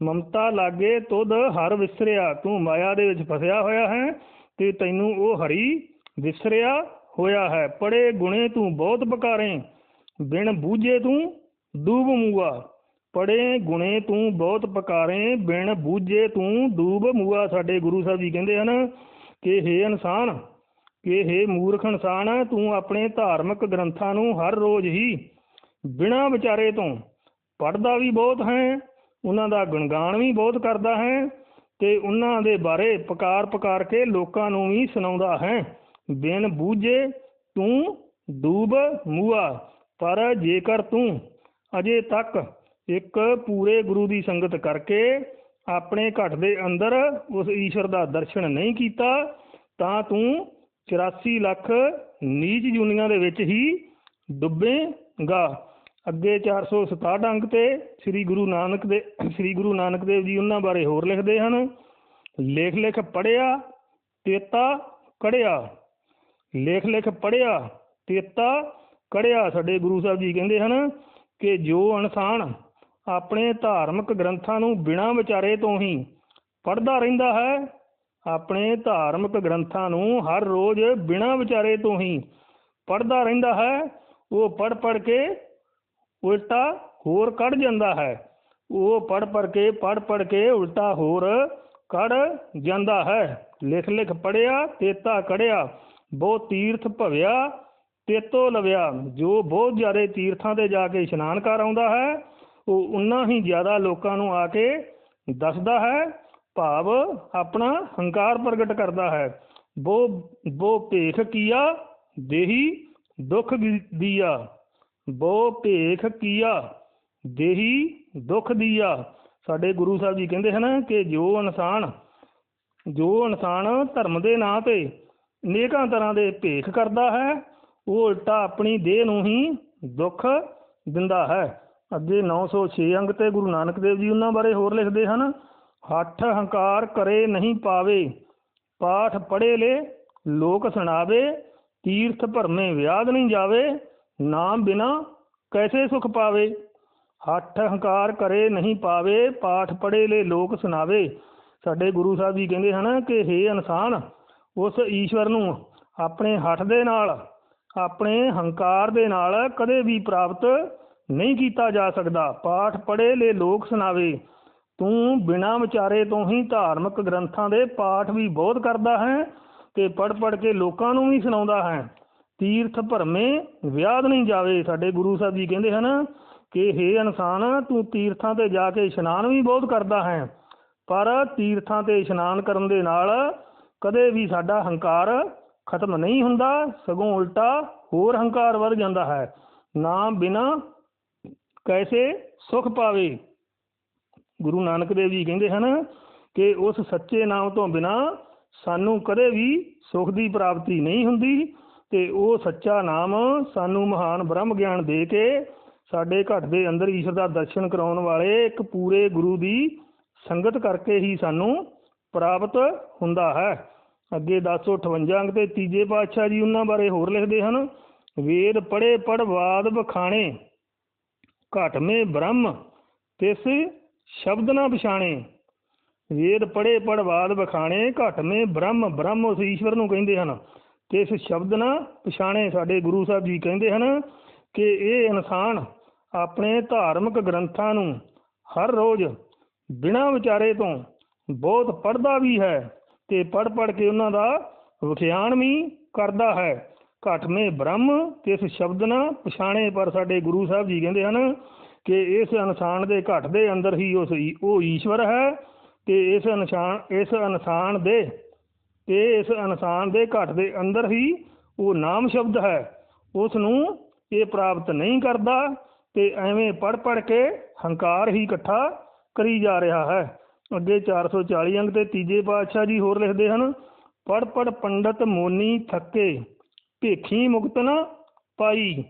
ਮਮਤਾ ਲਾਗੇ ਤੁਧ ਹਰ ਵਿਸਰਿਆ। ਤੂੰ ਮਾਇਆ ਦੇ ਵਿੱਚ ਫਸਿਆ ਹੋਇਆ ਹੈ ਤੇ ਤੈਨੂੰ ਉਹ ਹਰੀ ਵਿਸਰਿਆ ਹੋਇਆ ਹੈ। ਪੜੇ ਗੁਣੇ ਤੂੰ ਬਹੁਤ ਬਕਾਰੇ ਬਿਨ ਬੂਝੇ ਤੂੰ ਡੂਬ ਮੂਆ, ਪੜੇ ਗੁਣੇ ਤੂੰ ਬਹੁਤ ਪਕਾਰੇ, ਬਿਨ ਬੂਝੇ ਤੂੰ ਡੂਬ ਮੂਆ। ਸਾਡੇ ਗੁਰੂ ਸਾਹਿਬ ਜੀ ਕਹਿੰਦੇ ਹਨ ਕਿ हे ਇਨਸਾਨ, ਕਿ हे ਮੂਰਖ ਇਨਸਾਨ, ਤੂੰ ਆਪਣੇ ਧਾਰਮਿਕ ਗ੍ਰੰਥਾਂ ਨੂੰ ਹਰ ਰੋਜ਼ ਹੀ ਬਿਨਾਂ ਵਿਚਾਰੇ ਤੋਂ ਪੜਦਾ ਵੀ ਬਹੁਤ ਹੈ, ਉਹਨਾਂ ਦਾ ਗੁਣਗਾਨ ਵੀ ਬਹੁਤ ਕਰਦਾ ਹੈ ਤੇ ਉਹਨਾਂ ਦੇ ਬਾਰੇ ਪਕਾਰ ਪੁਕਾਰ ਕੇ ਲੋਕਾਂ ਨੂੰ ਵੀ ਸੁਣਾਉਂਦਾ ਹੈ। ਬਿਨ ਬੂਝੇ ਤੂੰ ਡੂਬ ਮੂਆ, ਪਰ ਜੇਕਰ ਤੂੰ ਅਜੇ ਤੱਕ ਇੱਕ ਪੂਰੇ ਗੁਰੂ ਦੀ ਸੰਗਤ ਕਰਕੇ ਆਪਣੇ ਘਟ ਦੇ ਅੰਦਰ ਉਸ ਈਸ਼ਵਰ ਦਾ ਦਰਸ਼ਨ ਨਹੀਂ ਕੀਤਾ, ਤਾਂ ਤੂੰ 84 ਲੱਖ ਨੀਚ ਜੁਨੀਆਂ ਦੇ ਵਿੱਚ ਹੀ ਡੁੱਬੇਗਾ। ਅੱਗੇ 467 ਅੰਕ ਤੇ ਸ੍ਰੀ ਗੁਰੂ ਨਾਨਕ ਦੇ, ਸ੍ਰੀ ਗੁਰੂ ਨਾਨਕ ਦੇਵ ਜੀ ਉਹਨਾਂ ਬਾਰੇ ਹੋਰ ਲਿਖਦੇ ਹਨ। ਲੇਖ ਲਿਖ ਪੜਿਆ ਤੇਤਾ ਕੜਿਆ। ਲੇਖ ਲਿਖ ਪੜਿਆ ਤੇਤਾ ਕੜਿਆ, ਸਾਡੇ ਗੁਰੂ ਸਾਹਿਬ ਜੀ ਕਹਿੰਦੇ ਹਨ ਕਿ ਜੋ ਇਨਸਾਨ ਆਪਣੇ ਧਾਰਮਿਕ ਗ੍ਰੰਥਾਂ ਨੂੰ ਬਿਨਾਂ ਵਿਚਾਰੇ ਤੋਂ ਹੀ ਪੜ੍ਹਦਾ ਰਹਿੰਦਾ ਹੈ, ਆਪਣੇ ਧਾਰਮਿਕ ਗ੍ਰੰਥਾਂ ਨੂੰ ਹਰ ਰੋਜ਼ ਬਿਨਾਂ ਵਿਚਾਰੇ ਤੋਂ ਹੀ ਪੜ੍ਹਦਾ ਰਹਿੰਦਾ ਹੈ, ਉਹ ਪੜ੍ਹ ਪੜ੍ਹ ਕੇ ਉਲਟਾ ਹੋਰ ਕੱਢ ਜਾਂਦਾ ਹੈ। ਉਹ ਪੜ੍ਹ ਪੜ੍ਹ ਕੇ, ਪੜ੍ਹ ਪੜ੍ਹ ਕੇ ਉਲਟਾ ਹੋਰ ਕੱਢ ਜਾਂਦਾ ਹੈ। ਲਿਖ ਲਿਖ ਪੜਿਆ ਤੇਤਾ ਕੜਿਆ, ਬਹੁ ਤੀਰਥ ਭਵਿਆ ਤੇਤੋ ਲਵਿਆ, ਜੋ ਬਹੁਤ ਜ਼ਿਆਦਾ ਤੀਰਥਾਂ ਤੇ ਜਾ ਕੇ ਇਸ਼ਨਾਨ ਕਰ ਆਉਂਦਾ ਹੈ, ਉਹ ਉਨਾ ਹੀ ਜ਼ਿਆਦਾ ਲੋਕਾਂ ਨੂੰ ਆ ਕੇ ਦੱਸਦਾ ਹੈ, ਭਾਵ ਆਪਣਾ ਹੰਕਾਰ ਪ੍ਰਗਟ ਕਰਦਾ ਹੈ। ਬੋ ਬੋ ਭੇਖ ਕੀਆ, ਦੇਹੀ ਦੁੱਖ ਦੀਆ। ਬੋ ਭੇਖ ਕੀਆ, ਦੇਹੀ ਦੁੱਖ ਦੀਆ। ਸਾਡੇ ਗੁਰੂ ਸਾਹਿਬ ਜੀ ਕਹਿੰਦੇ ਹਨ ਕਿ ਜੋ ਇਨਸਾਨ ਜੋ ਇਨਸਾਨ ਧਰਮ ਦੇ ਨਾਂ ਤੇ ਨੇਕਾਂ ਤਰ੍ਹਾਂ ਦੇ ਭੇਖ ਕਰਦਾ ਹੈ ਉਹ ਉਲਟਾ ਆਪਣੀ ਦੇਹ ਨੂੰ ਹੀ ਦੁੱਖ ਦਿੰਦਾ ਹੈ। ਅੱਗੇ 906 ਅੰਗ ਤੇ ਗੁਰੂ ਨਾਨਕ ਦੇਵ ਜੀ ਉਹਨਾਂ ਬਾਰੇ ਹੋਰ ਲਿਖਦੇ ਹਨ, ਹੱਠ ਹੰਕਾਰ ਕਰੇ ਨਹੀਂ ਪਾਵੇ, ਪਾਠ ਪੜ੍ਹੇ ਲੇ ਲੋਕ ਸੁਣਾਵੇ, ਤੀਰਥ ਭਰਮੇ ਵਿਆਦ ਨਹੀਂ ਜਾਵੇ, ਨਾਮ ਬਿਨਾ ਕੈਸੇ ਸੁਖ ਪਾਵੇ? ਹੱਠ ਹੰਕਾਰ ਕਰੇ ਨਹੀਂ ਪਾਵੇ, ਪਾਠ ਪੜ੍ਹੇ ਲੇ ਲੋਕ ਸੁਣਾਵੇ। ਸਾਡੇ ਗੁਰੂ ਸਾਹਿਬ ਜੀ ਕਹਿੰਦੇ ਹਨ ਕਿ ਹੇ ਇਨਸਾਨ, ਉਸ ਈਸ਼ਵਰ ਨੂੰ ਆਪਣੇ ਹੱਠ ਦੇ ਨਾਲ ਆਪਣੇ ਹੰਕਾਰ ਦੇ ਨਾਲ ਕਦੇ ਵੀ ਪ੍ਰਾਪਤ ਨਹੀਂ ਕੀਤਾ ਜਾ ਸਕਦਾ। ਪਾਠ ਪੜ੍ਹੇ ਲੈ ਲੋਕ ਸੁਣਾਵੇ। ਤੂੰ ਬਿਨਾਂ ਵਿਚਾਰੇ ਤੋਂ ਹੀ ਧਾਰਮਿਕ ਗ੍ਰੰਥਾਂ ਦੇ ਪਾਠ ਵੀ ਬਹੁਤ ਕਰਦਾ ਹੈ ਤੇ ਪੜ ਪੜ ਕੇ ਲੋਕਾਂ ਨੂੰ ਵੀ ਸੁਣਾਉਂਦਾ ਹੈ। ਤੀਰਥ ਭਰਮੇ ਵਿਆਦ ਨਹੀਂ ਜਾਵੇ। ਸਾਡੇ ਗੁਰੂ ਸਾਹਿਬ ਜੀ ਕਹਿੰਦੇ ਹਨ ਕਿ, ਹੇ ਇਨਸਾਨ, ਤੂੰ ਤੀਰਥਾਂ ਤੇ ਜਾ ਕੇ ਇਸ਼ਨਾਨ ਵੀ ਬਹੁਤ ਕਰਦਾ ਹੈ। ਪਰ ਤੀਰਥਾਂ ਤੇ ਇਸ਼ਨਾਨ ਕਰਨ ਦੇ ਨਾਲ ਕਦੇ ਵੀ ਸਾਡਾ ਹੰਕਾਰ ਖਤਮ ਨਹੀਂ ਹੁੰਦਾ, ਸਗੋਂ ਉਲਟਾ ਹੋਰ ਹੰਕਾਰ ਵੱਧ ਜਾਂਦਾ ਹੈ। ਨਾਮ ਬਿਨਾ ਕੈਸੇ ਸੁਖ ਪਾਵੇ? ਗੁਰੂ ਨਾਨਕ ਦੇਵ ਜੀ ਕਹਿੰਦੇ ਹਨ ਕਿ ਉਸ ਸੱਚੇ ਨਾਮ ਤੋਂ ਬਿਨਾ ਸਾਨੂੰ ਕਦੇ ਵੀ ਸੁਖ ਦੀ ਪ੍ਰਾਪਤੀ ਨਹੀਂ ਹੁੰਦੀ ਤੇ ਉਹ ਸੱਚਾ ਨਾਮ ਸਾਨੂੰ ਮਹਾਨ ਬ੍ਰਹਮ ਗਿਆਨ ਦੇ ਕੇ ਸਾਡੇ ਘਰ ਦੇ ਅੰਦਰ ਈਸ਼ਵਰ ਦਾ ਦਰਸ਼ਨ ਕਰਾਉਣ ਵਾਲੇ ਇੱਕ ਪੂਰੇ ਗੁਰੂ ਦੀ ਸੰਗਤ ਕਰਕੇ ਹੀ ਸਾਨੂੰ ਪ੍ਰਾਪਤ ਹੁੰਦਾ ਹੈ। ਅੱਗੇ 1058 ਅੰਕ ਤੇ ਤੀਜੇ ਪਾਤਸ਼ਾਹ ਜੀ ਉਹਨਾਂ ਬਾਰੇ ਹੋਰ ਲਿਖਦੇ ਹਨ, ਵੇਦ ਪੜੇ ਪੜਵਾਦ ਬਖਾਣੇ ਘਟਮੇ ਬ੍ਰਹਮ, ਤਿਸ ਸ਼ਬਦ ਨਾ ਪਛਾਣੇ। ਵੇਦ ਪੜੇ ਪੜਵਾਦ ਬਖਾਣੇ ਘਟਮੇ ਬ੍ਰਹਮ ਬ੍ਰਹਮ ਉਸ ਈਸ਼ਵਰ ਨੂੰ ਕਹਿੰਦੇ ਹਨ। ਤੇ ਇਸ ਸ਼ਬਦ ਨਾ ਪਛਾਣੇ ਸਾਡੇ ਗੁਰੂ ਸਾਹਿਬ ਜੀ ਕਹਿੰਦੇ ਹਨ ਕਿ ਇਹ ਇਨਸਾਨ ਆਪਣੇ ਧਾਰਮਿਕ ਗ੍ਰੰਥਾਂ ਨੂੰ ਹਰ ਰੋਜ਼ ਬਿਨਾਂ ਵਿਚਾਰੇ ਤੋਂ ਬਹੁਤ ਪੜ੍ਹਦਾ ਵੀ ਹੈ। ਤੇ ਪੜ ਪੜ ਕੇ ਉਹਨਾਂ ਦਾ ਵਿਖਿਆਨ ਵੀ ਕਰਦਾ ਹੈ। ਘਟਮੇ ਬ੍ਰਹਮ ਤੇ ਇਸ ਸ਼ਬਦ ਨਾ ਪਛਾਣੇ, ਪਰ ਸਾਡੇ ਗੁਰੂ ਸਾਹਿਬ ਜੀ ਕਹਿੰਦੇ ਹਨ ਕਿ ਇਸ ਇਨਸਾਨ ਦੇ ਘਟ ਦੇ ਅੰਦਰ ਹੀ ਉਸ ਉਹ ਈਸ਼ਵਰ ਹੈ ਤੇ ਇਸ ਇਨਸਾਨ ਇਸ ਇਨਸਾਨ ਦੇ, ਤੇ ਇਸ ਇਨਸਾਨ ਦੇ ਘਟ ਦੇ ਅੰਦਰ ਹੀ ਉਹ ਨਾਮ ਸ਼ਬਦ ਹੈ। ਉਸ ਨੂੰ ਇਹ ਪ੍ਰਾਪਤ ਨਹੀਂ ਕਰਦਾ ਤੇ ਐਵੇਂ ਪੜ ਪੜ ਕੇ ਹੰਕਾਰ ਹੀ ਇਕੱਠਾ ਕਰੀ ਜਾ ਰਿਹਾ ਹੈ। ਅੱਗੇ 440 ਅੰਕ ਤੇ ਤੀਜੇ ਪਾਤਸ਼ਾਹ ਜੀ ਹੋਰ ਲਿਖਦੇ ਹਨ ਪੜ ਪੜ ਪੰਡਤ ਮੋਨੀ ਥੱਕੇ, ਭੇਖੀ ਮੁਕਤ ਨਾ ਪਾਈ।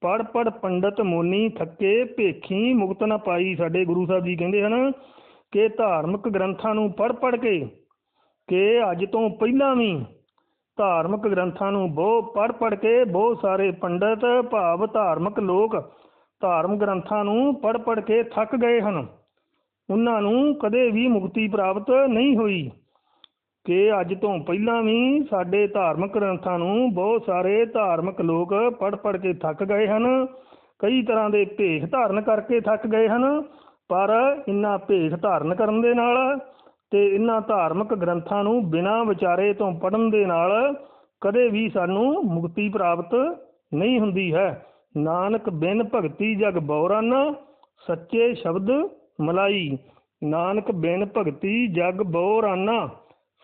ਪੜ ਪੜ ਪੰਡਤ ਮੋਨੀ ਥੱਕੇ, ਭੇਖੀ ਮੁਕਤ ਨਾ ਪਾਈ। ਸਾਡੇ ਗੁਰੂ ਸਾਹਿਬ ਜੀ ਕਹਿੰਦੇ ਹਨ ਕਿ ਧਾਰਮਿਕ ਗ੍ਰੰਥਾਂ ਨੂੰ ਪੜ ਪੜ ਕੇ ਕਿ ਅੱਜ ਤੋਂ ਪਹਿਲਾਂ ਵੀ ਧਾਰਮਿਕ ਗ੍ਰੰਥਾਂ ਨੂੰ ਬਹੁ ਪੜ ਪੜ ਕੇ ਬਹੁਤ ਸਾਰੇ ਪੰਡਤ, ਭਾਵ ਧਾਰਮਿਕ ਲੋਕ ਧਾਰਮਿਕ ਗ੍ਰੰਥਾਂ ਨੂੰ ਪੜ ਪੜ ਕੇ ਥੱਕ ਗਏ ਹਨ। ਉਹਨਾਂ ਨੂੰ ਕਦੇ ਵੀ ਮੁਕਤੀ ਪ੍ਰਾਪਤ ਨਹੀਂ ਹੋਈ ਕਿ ਅੱਜ ਤੋਂ ਪਹਿਲਾਂ ਵੀ ਸਾਡੇ ਧਾਰਮਿਕ ਗ੍ਰੰਥਾਂ ਨੂੰ ਬਹੁਤ ਸਾਰੇ ਧਾਰਮਿਕ ਲੋਕ ਪੜ ਪੜ ਕੇ ਥੱਕ ਗਏ ਹਨ, ਕਈ ਤਰ੍ਹਾਂ ਦੇ ਭੇਖ ਧਾਰਨ ਕਰਕੇ ਥੱਕ ਗਏ ਹਨ, ਪਰ ਇਨ੍ਹਾਂ ਭੇਖ ਧਾਰਨ ਕਰਨ ਦੇ ਨਾਲ ਤੇ ਇਨ੍ਹਾਂ ਧਾਰਮਿਕ ਗ੍ਰੰਥਾਂ ਨੂੰ ਬਿਨਾਂ ਵਿਚਾਰੇ ਤੋਂ ਪੜਨ ਦੇ ਨਾਲ ਕਦੇ ਵੀ ਸਾਨੂੰ ਮੁਕਤੀ ਪ੍ਰਾਪਤ ਨਹੀਂ ਹੁੰਦੀ ਹੈ। ਨਾਨਕ ਬਿਨ ਭਗਤੀ ਜਗ ਬੌਰਨ ਸੱਚੇ ਸ਼ਬਦ ਮਲਾਈ। ਨਾਨਕ ਬਿਨ ਭਗਤੀ ਜਗ ਬਹੁ ਰਾਨਾ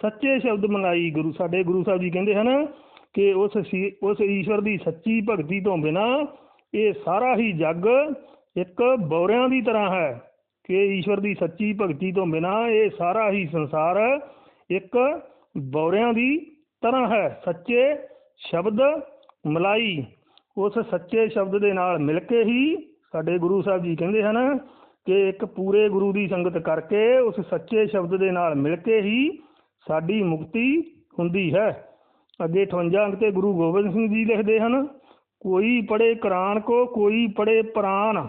ਸੱਚੇ ਸ਼ਬਦ ਮਲਾਈ। ਗੁਰੂ ਸਾਡੇ ਗੁਰੂ ਸਾਹਿਬ ਜੀ ਕਹਿੰਦੇ ਹਨ ਕਿ ਉਸ ਉਸ ਈਸ਼ਵਰ ਦੀ ਸੱਚੀ ਭਗਤੀ ਤੋਂ ਬਿਨਾ ਇਹ ਸਾਰਾ ਹੀ ਜੱਗ ਇੱਕ ਬੌਰਿਆਂ ਦੀ ਤਰ੍ਹਾਂ ਹੈ ਕਿ ਈਸ਼ਵਰ ਦੀ ਸੱਚੀ ਭਗਤੀ ਤੋਂ ਬਿਨਾ ਇਹ ਸਾਰਾ ਹੀ ਸੰਸਾਰ ਇੱਕ ਬੌਰਿਆਂ ਦੀ ਤਰ੍ਹਾਂ ਹੈ। ਸੱਚੇ ਸ਼ਬਦ ਮਲਾਈ। ਉਸ ਸੱਚੇ ਸ਼ਬਦ ਦੇ ਨਾਲ ਮਿਲ ਕੇ ਹੀ ਸਾਡੇ ਗੁਰੂ ਸਾਹਿਬ ਜੀ ਕਹਿੰਦੇ ਹਨ ਕਿ ਇੱਕ ਪੂਰੇ ਗੁਰੂ ਦੀ ਸੰਗਤ ਕਰਕੇ ਉਸ ਸੱਚੇ ਸ਼ਬਦ ਦੇ ਨਾਲ ਮਿਲ ਕੇ ਹੀ ਸਾਡੀ ਮੁਕਤੀ ਹੁੰਦੀ ਹੈ। ਅੱਗੇ 58 ਅੰਕ ਤੇ ਗੁਰੂ ਗੋਬਿੰਦ ਸਿੰਘ ਜੀ ਲਿਖਦੇ ਹਨ, ਕੋਈ ਪੜੇ ਕੁਰਾਨ ਕੋ, ਕੋਈ ਪੜੇ ਪ੍ਰਾਨ,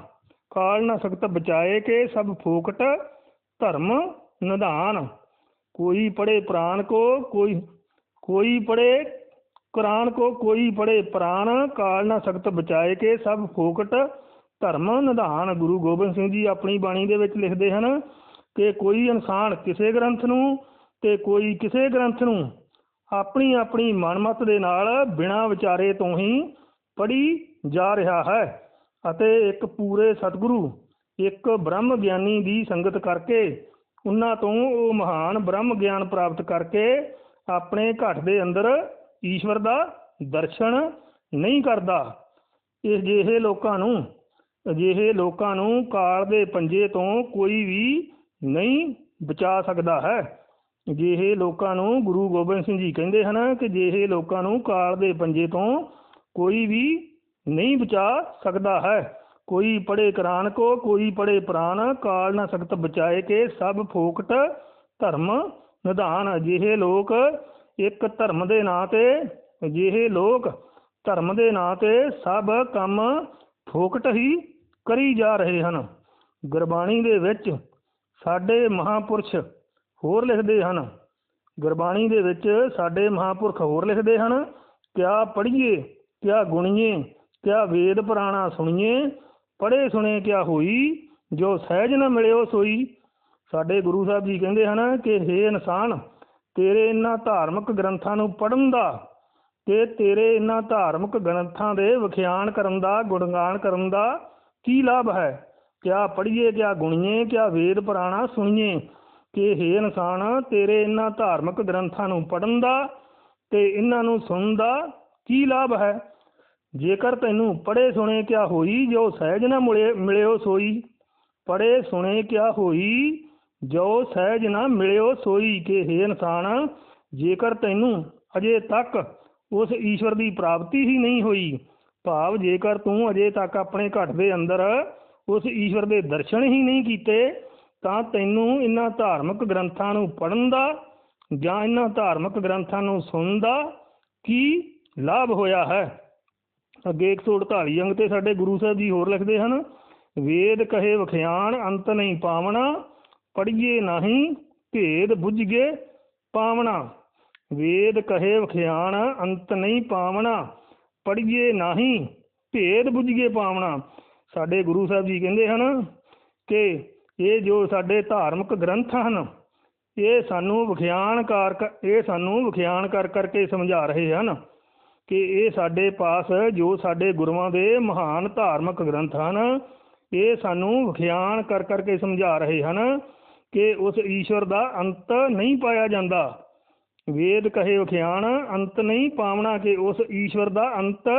ਕਾਲ ਨਾ ਸਕਤ ਬਚਾਏ ਕੇ ਸਭ ਫੋਕਟ ਧਰਮ ਨਿਧਾਨ। ਕੋਈ ਪੜੇ ਪ੍ਰਾਨ ਕੋ, ਕੋਈ ਕੋਈ ਪੜੇ ਕੁਰਾਨ ਕੋ, ਕੋਈ ਪੜੇ ਪ੍ਰਾਨ, ਕਾਲ ਨਾ ਸਕਤ ਬਚਾਏ ਕੇ ਸਭ ਫੋਕਟ ਧਰਮ ਨਿਧਾਨ ਗੁਰੂ ਗੋਬਿੰਦ ਸਿੰਘ ਜੀ ਆਪਣੀ ਬਾਣੀ ਦੇ ਵਿੱਚ ਲਿਖਦੇ ਹਨ ਕਿ ਕੋਈ ਇਨਸਾਨ ਕਿਸੇ ਗ੍ਰੰਥ ਨੂੰ ਤੇ ਕੋਈ ਕਿਸੇ ਗ੍ਰੰਥ ਨੂੰ ਆਪਣੀ ਆਪਣੀ ਮਨਮਤ ਦੇ ਨਾਲ ਬਿਨਾਂ ਵਿਚਾਰੇ ਤੋਂ ਹੀ ਪੜ੍ਹੀ ਜਾ ਰਿਹਾ ਹੈ ਅਤੇ ਇੱਕ ਪੂਰੇ ਸਤਿਗੁਰੂ, ਇੱਕ ਬ੍ਰਹਮ ਗਿਆਨੀ ਦੀ ਸੰਗਤ ਕਰਕੇ ਉਹਨਾਂ ਤੋਂ ਉਹ ਮਹਾਨ ਬ੍ਰਹਮ ਗਿਆਨ ਪ੍ਰਾਪਤ ਕਰਕੇ ਆਪਣੇ ਘਟ ਦੇ ਅੰਦਰ ਈਸ਼ਵਰ ਦਾ ਦਰਸ਼ਨ ਨਹੀਂ ਕਰਦਾ। ਇਹ ਜਿਹੇ ਲੋਕਾਂ ਨੂੰ ਅਜਿਹੇ ਲੋਕਾਂ ਨੂੰ ਕਾਲ ਦੇ ਪੰਜੇ ਤੋਂ ਕੋਈ ਵੀ ਨਹੀਂ ਬਚਾ ਸਕਦਾ ਹੈ। ਜਿਹੇ ਲੋਕਾਂ ਨੂੰ ਗੁਰੂ ਗੋਬਿੰਦ ਸਿੰਘ ਜੀ ਕਹਿੰਦੇ ਹਨ ਕਿ ਜਿਹੇ ਲੋਕਾਂ ਨੂੰ ਕਾਲ ਦੇ ਪੰਜੇ ਤੋਂ ਕੋਈ ਵੀ ਨਹੀਂ ਬਚਾ ਸਕਦਾ ਹੈ। ਕੋਈ ਪੜੇ ਕੁਰਾਨ ਕੋ ਕੋਈ ਪੜੇ ਪ੍ਰਾਨ ਕਾਲ ਨਾ ਸਕਤ ਬਚਾਏ ਕੇ ਸਭ ਫੋਕਟ ਧਰਮ ਨਿਧਾਨ। ਅਜਿਹੇ ਲੋਕ ਇੱਕ ਧਰਮ ਦੇ ਨਾਂ ਤੇ, ਅਜਿਹੇ ਲੋਕ ਧਰਮ ਦੇ ਨਾਂ ਤੇ ਸਭ ਕੰਮ ਫੋਕਟ ਹੀ ਕਰੀ ਜਾ ਰਹੇ ਹਨ। ਗੁਰਬਾਣੀ ਦੇ ਵਿੱਚ ਸਾਡੇ ਮਹਾਪੁਰਸ਼ ਹੋਰ ਲਿਖਦੇ ਹਨ। ਗੁਰਬਾਣੀ ਦੇ ਵਿੱਚ ਸਾਡੇ ਮਹਾਪੁਰਖ ਹੋਰ ਲਿਖਦੇ ਹਨ। ਕਿਆ ਪੜ੍ਹੀਏ, ਕਿਆ ਗੁਣੀਏ, ਕਿਆ ਵੇਦ ਪੁਰਾਣਾ ਸੁਣੀਏ, ਪੜ੍ਹੇ ਸੁਣੇ ਕਿਆ ਹੋਈ, ਜੋ ਸਹਿਜ ਨਾ ਮਿਲਿਓ ਸੋਈ। ਸਾਡੇ ਗੁਰੂ ਸਾਹਿਬ ਜੀ ਕਹਿੰਦੇ ਹਨ ਕਿ, ਹੇ ਇਨਸਾਨ, ਤੇਰੇ ਇਹਨਾਂ ਧਾਰਮਿਕ ਗ੍ਰੰਥਾਂ ਨੂੰ ਪੜ੍ਹਨ ਦਾ, ਤੇ ਤੇਰੇ ਇਹਨਾਂ ਧਾਰਮਿਕ ਗ੍ਰੰਥਾਂ ਦੇ ਵਿਖਿਆਨ ਕਰਨ ਦਾ, ਗੁਣਗਾਨ ਕਰਨ ਦਾ ਕੀ ਲਾਭ ਹੈ? ਕਿਆ ਪੜੀਏ ਕਿਆ ਗੁਣੀਏ, ਕਿਆ ਵੇਦ ਪੁਰਾਣਾ ਸੁਣੀਏ? ਕਿ ਹੇ ਇਨਸਾਨ, ਤੇਰੇ ਇਹਨਾਂ ਧਾਰਮਿਕ ਗ੍ਰੰਥਾਂ ਨੂੰ ਪੜ੍ਹਨ ਦਾ ਤੇ ਇਹਨਾਂ ਨੂੰ ਸੁਣਨ ਦਾ ਕੀ ਲਾਭ ਹੈ? ਜੇਕਰ ਤੈਨੂੰ ਪੜ੍ਹੇ ਸੁਣੇ ਕਿਆ ਹੋਈ, ਜੋ ਸਹਿਜ ਨਾ ਮਿਲੇ, ਮਿਲਿਓ ਸੋਈ। ਪੜ੍ਹੇ ਸੁਣੇ ਕਿਆ ਹੋਈ, ਜੋ ਸਹਿਜ ਨਾ ਮਿਲਿਓ ਸੋਈ। ਕਿ ਹੇ ਇਨਸਾਨ, ਜੇਕਰ ਤੈਨੂੰ ਅਜੇ ਤੱਕ ਉਸ ਈਸ਼ਵਰ ਦੀ ਪ੍ਰਾਪਤੀ ਹੀ ਨਹੀਂ ਹੋਈ ਭਾਵ ਜੇਕਰ ਤੂੰ ਅਜੇ ਤੱਕ ਆਪਣੇ ਘਟ ਦੇ ਅੰਦਰ ਉਸ ਈਸ਼ਵਰ ਦੇ ਦਰਸ਼ਨ ਹੀ ਨਹੀਂ ਕੀਤੇ, ਤਾਂ ਤੈਨੂੰ ਇਹਨਾਂ ਧਾਰਮਿਕ ਗ੍ਰੰਥਾਂ ਨੂੰ ਪੜ੍ਹਨ ਦਾ ਜਾਂ ਇਹਨਾਂ ਧਾਰਮਿਕ ਗ੍ਰੰਥਾਂ ਨੂੰ ਸੁਣਨ ਦਾ ਕੀ ਲਾਭ ਹੋਇਆ ਹੈ? ਅੱਗੇ 148 ਅੰਗ ਤੇ ਸਾਡੇ ਗੁਰੂ ਸਾਹਿਬ ਜੀ ਹੋਰ ਲਿਖਦੇ ਹਨ, ਵੇਦ ਕਹੇ ਵਖਿਆਨ, ਅੰਤ ਨਹੀਂ ਪਾਵਣਾ, ਪੜ੍ਹੀਏ ਨਹੀਂ, ਭੇਦ ਬੁੱਝਗੇ ਪਾਵਣਾ। ਵੇਦ ਕਹੇ ਵਖਿਆਨ, ਅੰਤ ਨਹੀਂ ਪਾਵਣਾ। ਪੜ੍ਹੀਏ ਨਹੀਂ, ਭੇਦ ਬੁੱਝਗੇ ਪਾਵਣਾ। ਸਾਡੇ ਗੁਰੂ ਸਾਹਿਬ ਜੀ ਕਹਿੰਦੇ ਹਨ ਕਿ ਇਹ ਜੋ ਸਾਡੇ ਧਾਰਮਿਕ ਗ੍ਰੰਥ ਹਨ, ਇਹ ਸਾਨੂੰ ਵਿਖਿਆਨ ਕਰ ਇਹ ਸਾਨੂੰ ਵਿਖਿਆਨ ਕਰ ਕਰਕੇ ਸਮਝਾ ਰਹੇ ਹਨ ਕਿ ਇਹ ਸਾਡੇ ਪਾਸ ਜੋ ਸਾਡੇ ਗੁਰੂਆਂ ਦੇ ਮਹਾਨ ਧਾਰਮਿਕ ਗ੍ਰੰਥ ਹਨ, ਇਹ ਸਾਨੂੰ ਵਿਖਿਆਨ ਕਰ ਕਰਕੇ ਸਮਝਾ ਰਹੇ ਹਨ ਕਿ ਉਸ ਈਸ਼ਵਰ ਦਾ ਅੰਤ ਨਹੀਂ ਪਾਇਆ ਜਾਂਦਾ। ਵੇਦ ਕਹੇ ਵਿਖਿਆਨ ਅੰਤ ਨਹੀਂ ਪਾਵਣਾ ਕਿ ਉਸ ਈਸ਼ਵਰ ਦਾ ਅੰਤ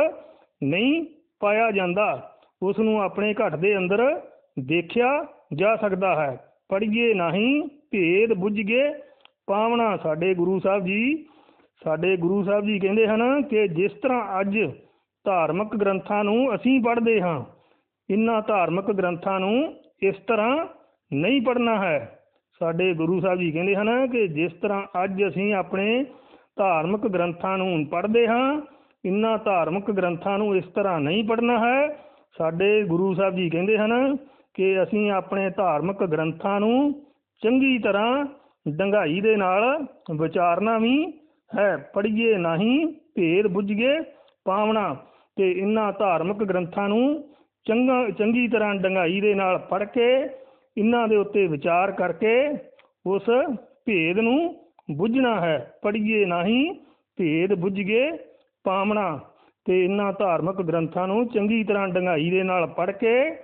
ਨਹੀਂ ਪਾਇਆ ਜਾਂਦਾ। ਉਸ ਨੂੰ ਆਪਣੇ ਘਟ ਦੇ ਅੰਦਰ ਦੇਖਿਆ ਜਾ ਸਕਦਾ ਹੈ। ਪੜ੍ਹੀਏ ਨਹੀਂ ਭੇਦ ਬੁੱਝਗੇ ਪਾਵਣਾ ਸਾਡੇ ਗੁਰੂ ਸਾਹਿਬ ਜੀ, ਸਾਡੇ ਗੁਰੂ ਸਾਹਿਬ ਜੀ ਕਹਿੰਦੇ ਹਨ ਕਿ ਜਿਸ ਤਰ੍ਹਾਂ ਅੱਜ ਧਾਰਮਿਕ ਗ੍ਰੰਥਾਂ ਨੂੰ ਅਸੀਂ ਪੜ੍ਹਦੇ ਹਾਂ ਇਹਨਾਂ ਧਾਰਮਿਕ ਗ੍ਰੰਥਾਂ ਨੂੰ ਇਸ ਤਰ੍ਹਾਂ ਨਹੀਂ ਪੜ੍ਹਨਾ ਹੈ। ਸਾਡੇ ਗੁਰੂ ਸਾਹਿਬ ਜੀ ਕਹਿੰਦੇ ਹਨ ਕਿ ਜਿਸ ਤਰ੍ਹਾਂ ਅੱਜ ਅਸੀਂ ਆਪਣੇ ਧਾਰਮਿਕ ਗ੍ਰੰਥਾਂ ਨੂੰ ਪੜ੍ਹਦੇ ਹਾਂ ਇਹਨਾਂ ਧਾਰਮਿਕ ਗ੍ਰੰਥਾਂ ਨੂੰ ਇਸ ਤਰ੍ਹਾਂ ਨਹੀਂ ਪੜ੍ਹਨਾ ਹੈ। ਸਾਡੇ ਗੁਰੂ ਸਾਹਿਬ ਜੀ ਕਹਿੰਦੇ ਹਨ ਕਿ ਅਸੀਂ ਆਪਣੇ ਧਾਰਮਿਕ ਗ੍ਰੰਥਾਂ ਨੂੰ ਚੰਗੀ ਤਰ੍ਹਾਂ ਡੰਗਾਈ ਦੇ ਨਾਲ ਵਿਚਾਰਨਾ ਵੀ ਹੈ। ਪੜ੍ਹੀਏ ਨਹੀਂ ਭੇਦ ਬੁੱਝਗੇ ਪਾਵਣਾ ਤੇ ਇਹਨਾਂ ਧਾਰਮਿਕ ਗ੍ਰੰਥਾਂ ਨੂੰ ਚੰਗਾ, ਚੰਗੀ ਤਰ੍ਹਾਂ ਡੰਗਾਈ ਦੇ ਨਾਲ ਪੜ੍ਹ ਕੇ ਇਹਨਾਂ ਦੇ ਉੱਤੇ ਵਿਚਾਰ ਕਰਕੇ ਉਸ ਭੇਦ ਨੂੰ ਬੁੱਝਣਾ ਹੈ। ਪੜ੍ਹੀਏ ਨਹੀਂ ਭੇਦ ਬੁੱਝਗੇ ਪਾਵਣਾ। ਤੇ ਇਹਨਾਂ ਧਾਰਮਿਕ ਗ੍ਰੰਥਾਂ ਨੂੰ ਚੰਗੀ ਤਰ੍ਹਾਂ ਡੰਗਾਈ ਦੇ ਨਾਲ ਪੜ੍ਹ ਕੇ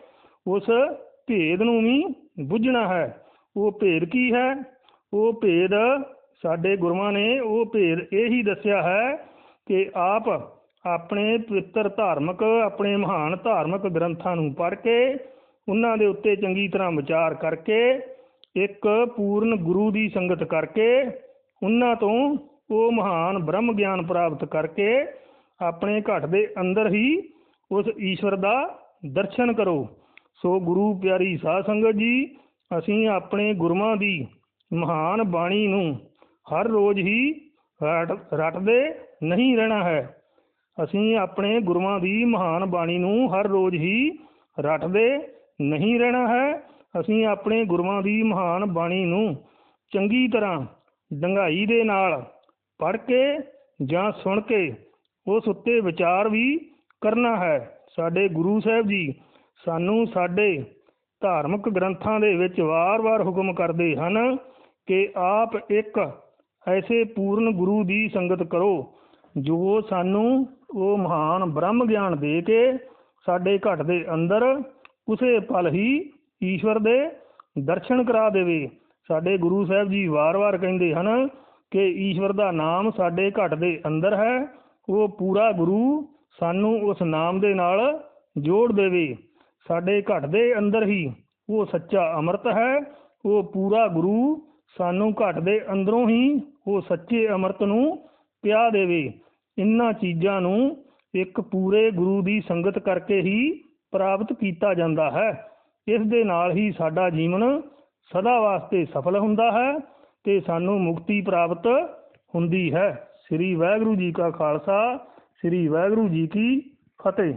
ਉਸ ਭੇਦ ਨੂੰ ਵੀ ਬੁੱਝਣਾ ਹੈ। ਉਹ ਭੇਦ ਕੀ ਹੈ? ਉਹ ਭੇਦ ਸਾਡੇ ਗੁਰੂਆਂ ਨੇ ਉਹ ਭੇਦ ਇਹ ਹੀ ਦੱਸਿਆ ਹੈ ਕਿ ਆਪ ਆਪਣੇ ਪਵਿੱਤਰ ਧਾਰਮਿਕ, ਆਪਣੇ ਮਹਾਨ ਧਾਰਮਿਕ ਗ੍ਰੰਥਾਂ ਨੂੰ ਪੜ੍ਹ ਕੇ ਉਹਨਾਂ ਦੇ ਉੱਤੇ ਚੰਗੀ ਤਰ੍ਹਾਂ ਵਿਚਾਰ ਕਰਕੇ, ਇੱਕ ਪੂਰਨ ਗੁਰੂ ਦੀ ਸੰਗਤ ਕਰਕੇ, ਉਹਨਾਂ ਤੋਂ ਉਹ ਮਹਾਨ ਬ੍ਰਹਮ ਗਿਆਨ ਪ੍ਰਾਪਤ ਕਰਕੇ ਆਪਣੇ ਘਟ ਦੇ ਅੰਦਰ ਹੀ ਉਸ ਈਸ਼ਵਰ ਦਾ ਦਰਸ਼ਨ ਕਰੋ। ਸੋ ਗੁਰੂ ਪਿਆਰੀ ਸਾਧ ਸੰਗਤ ਜੀ, ਅਸੀਂ ਆਪਣੇ ਗੁਰੂਆਂ ਦੀ ਮਹਾਨ ਬਾਣੀ ਨੂੰ ਹਰ ਰੋਜ਼ ਹੀ ਰਟ- ਰਟਦੇ ਨਹੀਂ ਰਹਿਣਾ ਹੈ। ਅਸੀਂ ਆਪਣੇ ਗੁਰੂਆਂ ਦੀ ਮਹਾਨ ਬਾਣੀ ਨੂੰ ਹਰ ਰੋਜ਼ ਹੀ ਰਟਦੇ ਨਹੀਂ ਰਹਿਣਾ ਹੈ, ਅਸੀਂ ਆਪਣੇ ਗੁਰੂਆਂ ਦੀ ਮਹਾਨ ਬਾਣੀ ਨੂੰ ਚੰਗੀ ਤਰ੍ਹਾਂ ਡੰਗਾਈ ਦੇ ਨਾਲ ਪੜ੍ਹ ਕੇ ਜਾਂ ਸੁਣ ਕੇ ਉਸ ਉੱਤੇ ਵਿਚਾਰ ਵੀ ਕਰਨਾ ਹੈ। ਸਾਡੇ ਗੁਰੂ ਸਾਹਿਬ ਜੀ ਸਾਨੂੰ ਸਾਡੇ ਧਾਰਮਿਕ ਗ੍ਰੰਥਾਂ ਦੇ ਵਿੱਚ ਵਾਰ-ਵਾਰ ਹੁਕਮ ਕਰਦੇ ਹਨ ਕਿ ਆਪ ਇੱਕ ਐਸੇ ਪੂਰਨ ਗੁਰੂ ਦੀ ਸੰਗਤ ਕਰੋ, ਜੋ ਸਾਨੂੰ ਉਹ ਮਹਾਨ ਬ੍ਰਹਮ ਗਿਆਨ ਦੇ ਕੇ ਸਾਡੇ ਘਟ ਦੇ ਅੰਦਰ ਉਸੇ ਪਲ ਹੀ ਈਸ਼ਵਰ ਦੇ ਦਰਸ਼ਨ ਕਰਾ ਦੇਵੇ। ਸਾਡੇ ਗੁਰੂ ਸਾਹਿਬ ਜੀ ਵਾਰ-ਵਾਰ ਕਹਿੰਦੇ ਹਨ ਕਿ ਈਸ਼ਵਰ ਦਾ ਨਾਮ ਸਾਡੇ ਘਟ ਦੇ ਅੰਦਰ ਹੈ। ਉਹ ਪੂਰਾ ਗੁਰੂ ਸਾਨੂੰ ਉਸ ਨਾਮ ਦੇ ਨਾਲ ਜੋੜ ਦੇਵੇ। ਸਾਡੇ ਘਟ ਦੇ ਅੰਦਰ ਹੀ ਉਹ ਸੱਚਾ ਅੰਮ੍ਰਿਤ ਹੈ। ਉਹ ਪੂਰਾ ਗੁਰੂ ਸਾਨੂੰ ਘਟ ਦੇ ਅੰਦਰੋਂ ਹੀ ਉਹ ਸੱਚੇ ਅੰਮ੍ਰਿਤ ਨੂੰ ਪਿਆ ਦੇਵੇ। ਇਨ੍ਹਾਂ ਚੀਜ਼ਾਂ ਨੂੰ ਇੱਕ ਪੂਰੇ ਗੁਰੂ ਦੀ ਸੰਗਤ ਕਰਕੇ ਹੀ ਪ੍ਰਾਪਤ ਕੀਤਾ ਜਾਂਦਾ ਹੈ। ਇਸ ਦੇ ਨਾਲ ਹੀ ਸਾਡਾ ਜੀਵਨ ਸਦਾ ਵਾਸਤੇ ਸਫਲ ਹੁੰਦਾ ਹੈ ਤੇ ਸਾਨੂੰ ਮੁਕਤੀ ਪ੍ਰਾਪਤ ਹੁੰਦੀ ਹੈ। ਸ੍ਰੀ ਵਾਹਿਗੁਰੂ ਜੀ ਕਾ ਖਾਲਸਾ, ਸ੍ਰੀ ਵਾਹਿਗੁਰੂ ਜੀ ਕੀ ਫਤਿਹ।